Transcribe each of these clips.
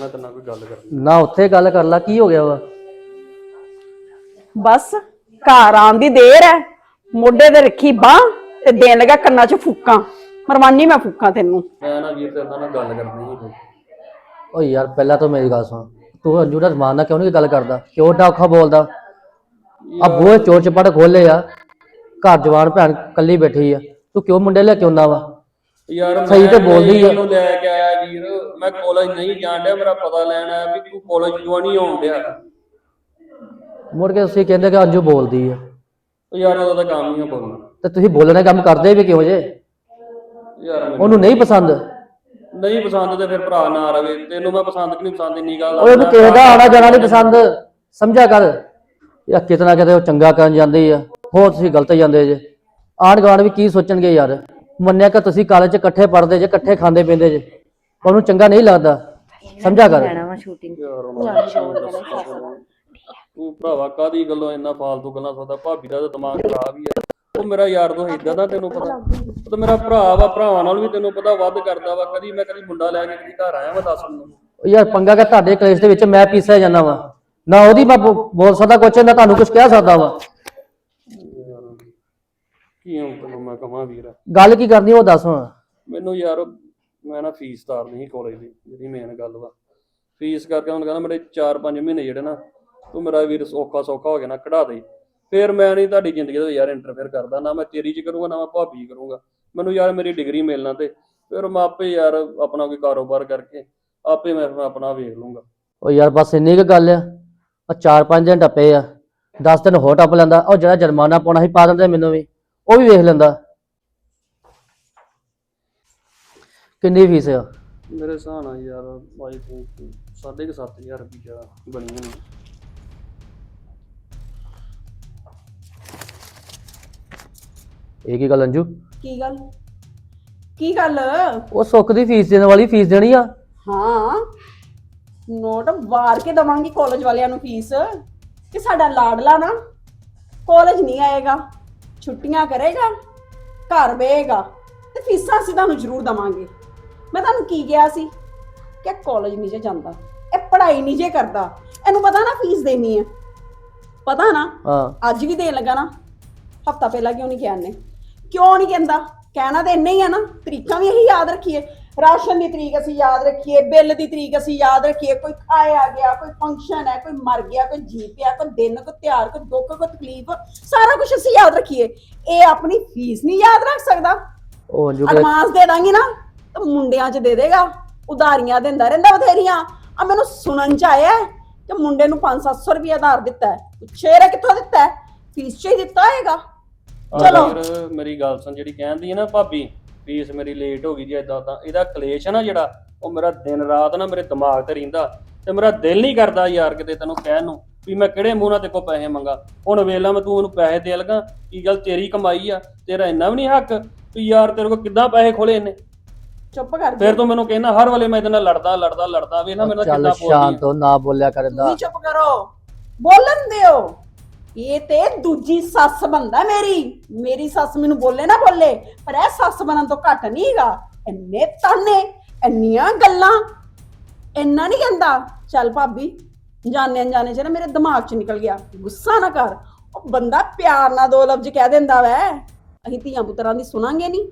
ਨਾ ਤੇਰੇ ਨਾਲ ਕੋਈ ਗੱਲ ਕਰਨੀ ਨਾ ਉੱਥੇ ਗੱਲ ਕਰ ਲਾ ਕੀ ਹੋ ਗਿਆ ਵਾ? ਬਸ ਘਰ ਆਉਣ ਦੀ ਦੇਰ ਹੈ ਮੋਢੇ ਤੇ ਰੱਖੀ ਬਾਹ ਤੇ ਦੇਣ ਲੱਗਾ ਕੰਨਾਂ 'ਚ ਫੂਕਾਂ। ਮਰਵਾਨੀ ਮੈਂ ਫੂਕਾਂ ਤੈਨੂੰ। ਮੈਂ ਨਾ ਵੀਰ ਤੇਰੇ ਨਾਲ ਗੱਲ ਕਰਨੀ ਸੀ ਕੋਈ। ਓ ਯਾਰ ਪਹਿਲਾਂ ਤਾਂ ਮੇਰੀ ਗੱਲ ਸੁਣ। ਤੂੰ ਅੰਜੂ ਦਾ ਜ਼ਮਾਨ ਨਾਲ ਕਿਉਂ ਨਹੀਂ ਗੱਲ ਕਰਦਾ? ਕਿਉਂ ਡਾ ਔਖਾ ਬੋਲਦਾ? ਆ ਬੂਹੇ ਚੋਰ ਚਪੜ ਖੋਲੇ ਆ। ਘਰ ਜਵਾਨ ਭੈਣ ਕੱਲੀ ਬੈਠੀ ਆ। ਤੂੰ ਕਿਉਂ ਮੁੰਡੇ ਲੈ ਕੇ ਆਉਂਦਾ ਵਾ? ਯਾਰ ਸਹੀ ਤੇ ਬੋਲਦੀ ਆ। ਇਹਨੂੰ ਲੈ ਕੇ ਆਇਆ ਵੀਰ। ਮੈਂ ਕਾਲਜ ਨਹੀਂ ਜਾਣ ਡਿਆ ਮੇਰਾ ਪਤਾ ਲੈਣ ਵੀ ਤੂੰ ਕਾਲਜ ਕਿਉਂ ਨਹੀਂ ਆਉਣ ਡਿਆ? ਮੁੜ ਕੇ ਤੁਸੀਂ ਕਹਿੰਦੇ ਕਿ ਅੰਜੂ ਬੋਲਦੀ ਆ। ਉਹ ਯਾਰ ਉਹਦਾ ਤਾਂ ਕੰਮ ਹੀ ਆ ਬੋਲਣਾ। ਤੇ ਤੁਸੀਂ ਬੋਲਣੇ ਕੰਮ ਕਰਦੇ ਵੀ ਕਿਉਂ ਜੇ? ਯਾਰ ਮੈਨੂੰ ਉਹਨੂੰ ਨਹੀਂ ਪਸੰਦ। ਨਹੀਂ ਪਸੰਦ ਤੇ ਫਿਰ ਭਰਾ ਨਾ ਰਵੇ। ਤੈਨੂੰ ਮੈਂ ਪਸੰਦ ਕਿ ਨਹੀਂ ਪਸੰਦ ਇੰਨੀ ਗੱਲ ਆ। ਉਹ ਇਹਨੂੰ ਕਿਸੇ ਦਾ ਆਣਾ ਜਾਣਾ ਨਹੀਂ ਪਸੰਦ। ਸਮਝਿਆ ਕਰ। ਯਾ ਕਿਤਨਾ ਕਿਤੇ ਉਹ ਚੰਗਾ ਕਰਨ ਜਾਂਦੀ ਆ। ਹੋਰ ਤੁਸੀਂ ਗਲਤ ਜਾਂਦੇ ਜੇ। ਆਂਢ ਗੁਆਂਢ ਵੀ ਕੀ ਸੋਚਣਗੇ ਯਾਰ। ਮੰਨਿਆ ਕਿ ਤੁਸੀਂ ਕਾਲਜ 'ਚ ਇਕੱਠੇ ਪੜ੍ਹਦੇ ਜੇ ਇਕੱਠੇ ਖਾਂਦੇ ਪੀਂਦੇ ਜੇ। ਉਹਨੂੰ ਚੰਗਾ ਨਹੀਂ ਲੱਗਦਾ। ਸਮਝਿਆ ਕਰ। ਕੀ ਦੱਸਾਂ ਤੈਨੂੰ। ਤੂੰ ਭਰਾਵਾ ਕਾਦੀ ਗੱਲੋਂ ਇੰਨਾ ਫਾਲਤੂ ਗੱਲਾਂ ਸੋਚਦਾ? ਭਾਬੀ ਦਾ ਤਾਂ ਦਿਮਾਗ ਖਰਾਬ ਹੀ ਆ। ਉਹ ਮੇਰਾ ਯਾਰ ਤੋਂ ਇਦਾਂ ਦਾ ਤੈਨੂੰ ਪਤਾ? ਉਹ ਤਾਂ ਮੇਰਾ ਭਰਾ ਵਾ ਭਰਾਵਾਂ ਨਾਲ ਵੀ ਤੈਨੂੰ ਪਤਾ ਵੱਧ ਕਰਦਾ ਵਾ। ਕਦੀ ਮੈਂ ਕਦੀ ਮੁੰਡਾ ਲੈ ਕੇ ਕਦੀ ਘਰ ਆਇਆ ਮੈਂ ਦੱਸ ਮੈਨੂੰ। ਉਹ ਯਾਰ ਪੰਗਾ ਕਿ ਤੁਹਾਡੇ ਕਲੇਸ਼ ਦੇ ਵਿੱਚ ਮੈਂ ਪੀਸਿਆ ਜਾਂਦਾ ਵਾ। ਨਾ ਉਹਦੀ ਮੈਂ ਬੋ- ਬੋਲ ਸਕਦਾ ਕੁਛ ਨਾ ਤੁਹਾਨੂੰ ਕੁਝ ਕਹਿ ਸਕਦਾ ਵਾ। ਕੀ ਹੁਣ ਤੈਨੂੰ ਮੈਂ ਕਹਾਂ ਵੀਰ? ਗੱਲ ਕੀ ਕਰਨੀ ਉਹ ਦੱਸ ਹੁਣ। ਮੈਨੂੰ ਯਾਰ ਮੈਂ ਨਾ ਫੀਸ ਤਾਰਨੀ ਸੀ ਕਾਲਜ ਦੀ, ਜਿਹੜੀ ਮੇਨ ਗੱਲ ਵਾ। ਫੀਸ ਕਰਕੇ ਹੁਣ ਕਹਿੰਦਾ ਮੇਰੇ 4-5 ਮਹੀਨੇ ਜਿਹੜੇ ਨਾ, ਤੂੰ ਮੇਰਾ ਵੀਰ ਸੌਖਾ ਸੌਖਾ ਹੋ ਗਿਆ ਨਾ ਕਢਾ ਦੇ। ਫਿਰ ਮੈਂ ਨਹੀਂ ਤੁਹਾਡੀ ਜ਼ਿੰਦਗੀ ਦੇ ਯਾਰ ਇੰਟਰਫੇਅਰ ਕਰਦਾ, ਨਾ ਮੈਂ ਤੇਰੀ ਚ ਕਰੂੰਗਾ, ਨਾ ਮੈਂ ਭਾਬੀ 'ਚ ਕਰੂੰਗਾ। ਮੈਨੂੰ ਯਾਰ ਮੇਰੀ ਡਿਗਰੀ ਮਿਲਣਾ ਤੇ, ਫਿਰ ਮੈਂ ਆਪੇ ਯਾਰ ਆਪਣਾ ਕੋਈ ਕਾਰੋਬਾਰ ਕਰਕੇ, ਆਪੇ ਮੈਂ ਆਪਣਾ ਵੇਖ ਲੂੰਗਾ। ਉਹ ਯਾਰ ਬਸ ਇੰਨੀ ਕੁ ਗੱਲ ਆ ਆ ਚਾਰ ਪੰਜ ਦਿਨ ਟੱਪੇ ਆ 10 ਦਿਨ ਹੋਰ ਟੱਪ ਲੈਂਦਾ, ਉਹ ਜਿਹੜਾ ਜੁਰਮਾਨਾ ਪਾਉਣਾ ਸੀ ਪਾ ਦਿੰਦਾ ਮੈਨੂੰ ਵੀ, ਉਹ ਵੀ ਵੇਖ ਲੈਂਦਾ। ਕਿੰਨੀ ਫੀਸ ਆ? ਮੇਰੇ ਹਿਸਾਬ ਨਾਲ ਯਾਰ ਆਈ ਥਿੰਕ 7.5000 ਰੁਪਈਆ ਬਣੀ ਹੋਣੀ। ਇਹ ਕੀ ਗੱਲ ਅੰਜੂ? ਕੀ ਗੱਲ? ਕੀ ਗੱਲ? ਉਹ ਸੁੱਖ ਦੀ ਫੀਸ ਦੇਣ ਵਾਲੀ ਫੀਸ ਦੇਣੀ ਆ। ਹਾਂ। ਨੋਟ ਵਾਰ ਕੇ ਦਵਾਂਗੀ ਕਾਲਜ ਵਾਲਿਆਂ ਨੂੰ ਫੀਸ। ਕਿ ਸਾਡਾ ਲਾਡਲਾ ਨਾ ਕਾਲਜ ਨਹੀਂ ਆਏਗਾ ਛੁੱਟੀਆਂ ਕਰੇਗਾ ਘਰ ਬਹੇਗਾ ਤੇ ਫੀਸਾਂ ਅਸੀਂ ਤੁਹਾਨੂੰ ਜ਼ਰੂਰ ਦਵਾਂਗੇ। ਮੈਂ ਤੁਹਾਨੂੰ ਕੀ ਕਿਹਾ ਸੀ? ਕਿ ਕਾਲਜ ਨਹੀਂ ਜੇ ਜਾਂਦਾ ਇਹ ਪੜ੍ਹਾਈ ਨਹੀਂ ਜੇ ਕਰਦਾ ਇਹਨੂੰ ਪਤਾ ਨਾ ਫੀਸ ਦੇਣੀ ਹੈ। ਪਤਾ ਨਾ ਹਾਂ। ਅੱਜ ਵੀ ਦੇਣ ਲੱਗਾ ਨਾ ਹਫਤਾ ਪਹਿਲਾਂ ਕਿਉਂ ਨਹੀਂ ਕਿਹਾ ਇਹਨੇ? ਕਿਉਂ ਨਹੀਂ ਕਹਿੰਦਾ? ਕਹਿਣਾ ਤੇ ਇੰਨੇ ਹੀ ਆ ਨਾ ਤਰੀਕਾਂ ਵੀ ਇਹੀ ਯਾਦ ਰੱਖੀਏ। ਰਾਸ਼ਨ ਦੀ ਤਰੀਕ ਅਸੀਂ ਯਾਦ ਰੱਖੀਏ ਬਿੱਲ ਦੀ ਤਰੀਕ ਅਸੀਂ ਯਾਦ ਰੱਖੀਏ ਕੋਈ ਖਾਇਆ ਗਿਆ ਕੋਈ ਫੰਕਸ਼ਨ ਹੈ ਕੋਈ ਮਰ ਗਿਆ ਕੋਈ ਜੀ ਪਿਆ ਕੋਈ ਦਿਨ ਕੋਈ ਤਿਉਹਾਰ ਕੋਈ ਦੁੱਖ ਕੋਈ ਤਕਲੀਫ ਸਾਰਾ ਕੁਝ ਅਸੀਂ ਯਾਦ ਰੱਖੀਏ। ਇਹ ਆਪਣੀ ਫੀਸ ਨਹੀਂ ਯਾਦ ਰੱਖ ਸਕਦਾ। ਉਹ ਅੰਜੂ ਕਿ- ਅਡਵਾਂਸ ਦੇ ਦਾਂਗੀ ਨਾ ਤਾਂ ਮੁੰਡਿਆਂ 'ਚ ਦੇ ਦੇਗਾ ਉਧਾਰੀਆਂ ਦਿੰਦਾ ਰਹਿੰਦਾ ਬਥੇਰੀਆਂ। ਆ ਮੈਨੂੰ ਸੁਣਨ 'ਚ ਆਇਆ ਹੈ ਕਿ ਮੁੰਡੇ ਨੂੰ 5-700 ਰੁਪਏ ਉਧਾਰ ਦਿੱਤਾ ਹੈ। ਸ਼ੇਰ ਕਿੱਥੋਂ ਦਿੱਤਾ ਹੈ? ਫੀਸ 'ਚ ਹੀ ਦਿੱਤਾ ਹੋਏਗਾ। ਚਲੋ। ਮੇਰੀ ਗੱਲ ਸੁਣ ਜਿਹੜੀ ਕਹਿੰਦੀ ਹੈ ਨਾ ਭਾਬੀ ਫੀਸ ਮੇਰੀ ਲੇਟ ਹੋ ਗਈ ਜੀ ਇਦਾਂ ਤਾਂ। ਇਹਦਾ ਕਲੇਸ਼ ਹੈ ਨਾ ਜਿਹੜਾ ਉਹ ਮੇਰਾ ਦਿਨ ਰਾਤ ਨਾ ਮੇਰੇ ਦਿਮਾਗ ਤੇ ਰਹਿੰਦਾ ਤੇ ਮੇਰਾ ਦਿਲ ਨਹੀਂ ਕਰਦਾ ਯਾਰ ਕਿਤੇ ਤੈਨੂੰ ਕਹਿਣ ਨੂੰ ਵੀ ਮੈਂ ਕਿਹੜੇ ਮੂੰਹ ਨਾਲ ਤੇ ਕੋ ਪੈਸੇ ਮੰਗਾ। ਹੁਣ ਵੇਖ ਲਾ ਮੈਂ ਤੂੰ ਉਹਨੂੰ ਪੈਸੇ ਦੇ ਲਗਾ ਕੀ ਗੱਲ ਤੇਰੀ ਕਮਾਈ ਆ? ਤੇਰਾ ਇੰਨਾ ਵੀ ਨਹੀਂ ਹੱਕ ਵੀ ਯਾਰ ਤੇਰੇ ਕੋ ਕਿੱਦਾਂ ਪੈਸੇ ਖੋਲੇ ਇਹਨੇ? ਚੁੱਪ ਕਰ ਫਿਰ ਤੂੰ ਮੈਨੂੰ ਕਹਿੰਦਾ ਹਰ ਵੇਲੇ ਮੈਂ ਇਹਦੇ ਨਾਲ ਲੜਦਾ ਲੜਦਾ ਲੜਦਾ ਵੇ ਨਾ ਮੇਰੇ ਨਾਲ ਚੱਲ ਕਿੱਦਾਂ ਸ਼ਾਂਤ ਬੋਲਦੀ ਹੋ ਨਾ ਬੋਲਿਆ ਕਰਦਾ। ਤੁਸੀਂ ਚੁੱਪ ਕਰੋ। ਬੋਲਣ ਦਿਓ। ਇਹ ਤੇ ਦੂਜੀ ਸੱਸ ਬੰਦਾ ਮੇਰੀ। ਮੇਰੀ ਸੱਸ ਮੈਨੂੰ ਬੋਲੇ ਨਾ ਬੋਲੇ ਪਰ ਇਹ ਸੱਸ ਬਣਨ ਤੋਂ ਘੱਟ ਨਹੀਂ ਹੈਗਾ। ਇੰਨੇ ਤਾਨੇ ਇੰਨੀਆਂ ਗੱਲਾਂ। ਇੰਨਾ ਨਹੀਂ ਕਹਿੰਦਾ ਚੱਲ ਭਾਬੀ ਜਾਣੇ ਅਣਜਾਣੇ ਚ ਨਾ ਮੇਰੇ ਦਿਮਾਗ ਚ ਨਿਕਲ ਗਿਆ। ਗੁੱਸਾ ਨਾ ਕਰ। ਉਹ ਬੰਦਾ ਪਿਆਰ ਨਾਲ ਦੋ ਲਫ਼ਜ਼ ਕਹਿ ਦਿੰਦਾ ਵੈ। ਅਸੀਂ ਧੀਆਂ ਪੁੱਤਰਾਂ ਦੀ ਸੁਣਾਂਗੇ ਨਹੀਂ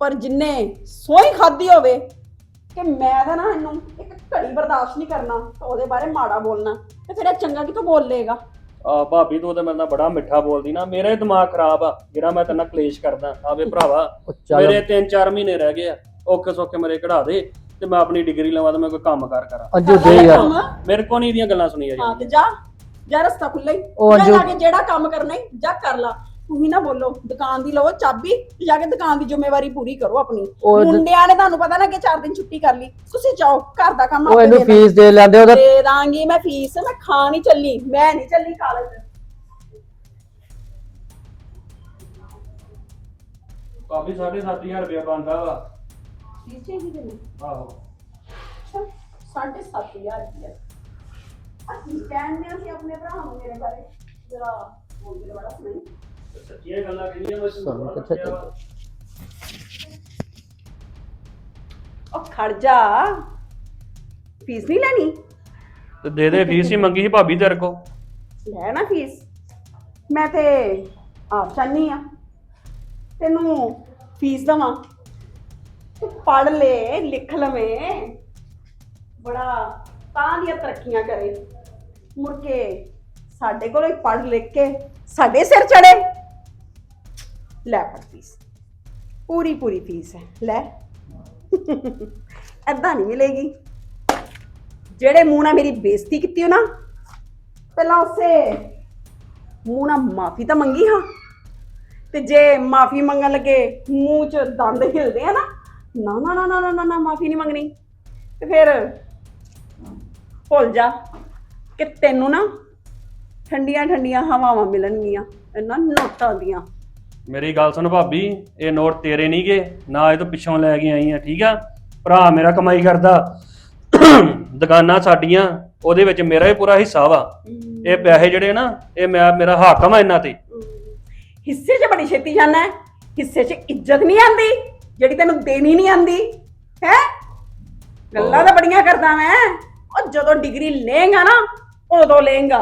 ਪਰ ਜਿੰਨੇ ਸੋਈ ਖਾਦੀ ਹੋਵੇ ਕਿ ਮੈਂ ਤਾਂ ਨਾ ਇਹਨੂੰ ਇੱਕ ਘੜੀ ਬਰਦਾਸ਼ਤ ਨਹੀਂ ਕਰਨਾ ਤਾਂ ਉਹਦੇ ਬਾਰੇ ਮਾੜਾ ਬੋਲਣਾ। ਤੇ ਫਿਰ ਇਹ ਚੰਗਾ ਕਿਤੋਂ ਬੋਲ ਲੇਗਾ ਆ ਭਾਬੀ ਤੂੰ ਤੇ ਮੇਰੇ ਨਾਲ ਬੜਾ ਮਿੱਠਾ ਬੋਲਦੀ ਨਾ। ਮੇਰਾ ਹੀ ਦਿਮਾਗ ਖਰਾਬ ਆ ਜਿਹੜਾ ਮੈਂ ਤੇਰੇ ਨਾਲ ਕਲੇਸ਼ ਕਰਦਾ। ਆਵੇ ਭਰਾਵਾ ਉਹ ਚੱਲ। ਮੇਰੇ 3-4 ਮਹੀਨੇ ਰਹਿ ਗਏ ਆ। ਔਖੇ ਸੌਖੇ ਮੇਰੇ ਕਢਾ ਦੇ ਤੇ ਮੈਂ ਆਪਣੀ ਡਿਗਰੀ ਲਵਾਂ ਤੇ ਮੈਂ ਕੋਈ ਕੰਮ ਕਾਰ ਕਰਾਂ। ਅੰਜੂ ਦੇ ਯਾਰ। ਕੰਮ, ਮੇਰੇ ਕੋਲ ਨਹੀਂ ਇਹਦੀਆਂ ਗੱਲਾਂ ਸੁਣੀਆਂ ਹਾਂ ਜੀ ਤੇ ਜਾ ਜਾ ਰਸਤਾ ਖੁੱਲਾ ਹੀ। ਉਹ ਜਾ ਅੰਜੂ- ਜਾ ਕੇ ਜਿਹੜਾ ਕੰਮ ਕਰਨਾ ਹੀ ਜਾ ਕਰ ਲਾ। ਤੂੰ ਹੀ ਨਾ ਬੋਲੋ ਦੁਕਾਨ ਦੀ ਲਵੋ ਚਾਬੀ ਤੇ ਜਾ ਕੇ ਦੁਕਾਨ ਦੀ ਜ਼ਿੰਮੇਵਾਰੀ ਪੂਰੀ ਕਰੋ ਆਪਣੀ। ਉਹ ਮੁੰਡਿਆਂ ਨੇ ਤੁਹਾਨੂੰ ਪਤਾ ਨਾ ਕਿ 4 ਦਿਨ ਛੁੱਟੀ ਕਰ ਲਈ। ਤੁਸੀਂ ਜਾਓ ਘਰ ਦਾ ਕੰਮ ਉਹ ਆਪੇ ਇਹਨੂੰ ਦੇ। ਫੀਸ ਦੇ ਲੈਂਦੇ ਉਹਦਾ ਦੇ ਦਾਂਗੀ ਮੈਂ ਫੀਸ ਮੈਂ ਖਾਣ ਹੀ ਚੱਲੀ ਮੈਂ ਨਹੀਂ ਚੱਲੀ ਕਾਲਜ ਕਾਫੀ 7500 ਰੁਪਇਆ ਬਣਦਾ ਵਾ। ਫੀਸ ਚਾਹੀਦੀ ਤੈਨੂੰ? ਆਹੋ। ਸਾਢੇ ਸੱਤ ਹਜ਼ਾਰ ਰੁਪਇਆ। ਅਸੀਂ ਕਹਿੰਦੇ ਅਸੀਂ ਆਪਣੇ ਭਰਾ ਨੂੰ ਮੇਰੇ ਬਾਰੇ ਜਰਾ ਬੋਲਦੇ ਬੜਾ ਸੁਣੀ ਸੱਚੀਆਂ ਗੱਲਾਂ ਕਹਿੰਦੀਆਂ ਮੈਂ ਸਾਨੂੰ ਕਿੱਥੇ ਚੱਲ ਉਹ ਖੜ ਜਾ। ਫੀਸ ਨਹੀਂ ਲੈਣੀ? ਤੇ ਦੇ ਦੇ ਫੀਸ ਹੀ ਮੰਗੀ ਸੀ ਭਾਬੀ ਤੇਰੇ ਕੋ ਲੈ ਨਾ ਫੀਸ। ਮੈਂ ਤੇ ਆਪ ਚਾਹਨੀ ਆ। ਤੈਨੂੰ ਫੀਸ ਦਵਾਂ। ਤੂੰ ਪੜ ਲੈ ਲਿਖ ਲਵੇਂ। ਬੜਾ ਤਾਂ ਦੀਆਂ ਤਰੱਕੀਆਂ ਕਰੇ। ਮੁੜ ਕੇ ਸਾਡੇ ਕੋਲੋਂ ਹੀ ਪੜ ਲਿਖ ਕੇ ਸਾਡੇ ਸਿਰ ਚੜੇ ਲੈ ਫੜ ਫੀਸ ਪੂਰੀ ਪੂਰੀ ਫੀਸ ਹੈ, ਲੈ। ਐਦਾਂ ਨਹੀਂ ਮਿਲੇਗੀ। ਜਿਹੜੇ ਮੂੰਹ ਨਾਲ ਮੇਰੀ ਬੇਇੱਜ਼ਤੀ ਕੀਤੀ ਹੋ ਨਾ, ਪਹਿਲਾਂ ਉਸੇ ਮੂੰਹ ਨਾਲ ਮਾਫੀ ਤਾਂ ਮੰਗੀ ਹਾਂ। ਤੇ ਜੇ ਮਾਫੀ ਮੰਗਣ ਲੱਗੇ, ਮੂੰਹ 'ਚ ਦੰਦ ਹਿਲਦੇ ਆ ਨਾ ਨਾ ਨਾ ਨਾ ਨਾ ਨਾ ਨਾ ਮਾਫੀ ਨਹੀਂ ਮੰਗਣੀ। ਤੇ ਫਿਰ ਭੁੱਲ ਜਾ ਕਿ ਤੈਨੂੰ ਨਾ ਠੰਡੀਆਂ ਠੰਡੀਆਂ ਹਵਾਵਾਂ ਮਿਲਣਗੀਆਂ ਇਹਨਾਂ ਨੋਟਾਂ ਦੀਆਂ। ਮੇਰੀ ਗੱਲ ਸੁਣ ਭਾਬੀ ਇਹ ਨੋਟ ਤੇਰੇ ਨਹੀਂ ਗੇ ਨਾ ਇਹ ਤੋਂ ਪਿੱਛੋਂ ਲੈ ਕੇ ਆਈ ਆ ਠੀਕ ਆ? ਭਰਾ ਮੇਰਾ ਕਮਾਈ ਕਰਦਾ ਦੁਕਾਨਾਂ ਸਾਡੀਆਂ ਉਹਦੇ ਵਿੱਚ ਮੇਰਾ ਹੀ ਪੂਰਾ ਹਿੱਸਾ ਵਾ। ਇਹ ਪੈਸੇ ਜਿਹੜੇ ਨਾ ਇਹ ਮੈਂ ਮੇਰਾ ਹਾਕਮ ਆ ਇਹਨਾਂ ਤੇ। ਹਿੱਸੇ 'ਚ ਬੜੀ ਛੇਤੀ ਜਾਣਾ ਹੈ। ਹਿੱਸੇ 'ਚ ਇੱਜ਼ਤ ਨਹੀਂ ਆਂਦੀ ਜਿਹੜੀ ਤੈਨੂੰ ਦੇਣੀ ਨਹੀਂ ਆਂਦੀ ਹੈ? ਗੱਲਾਂ ਤਾਂ ਬੜੀਆਂ ਕਰਦਾ ਮੈਂ। ਉਹ ਜਦੋਂ ਡਿਗਰੀ ਲਏਗਾ ਨਾ ਉਦੋਂ ਲਏਗਾ।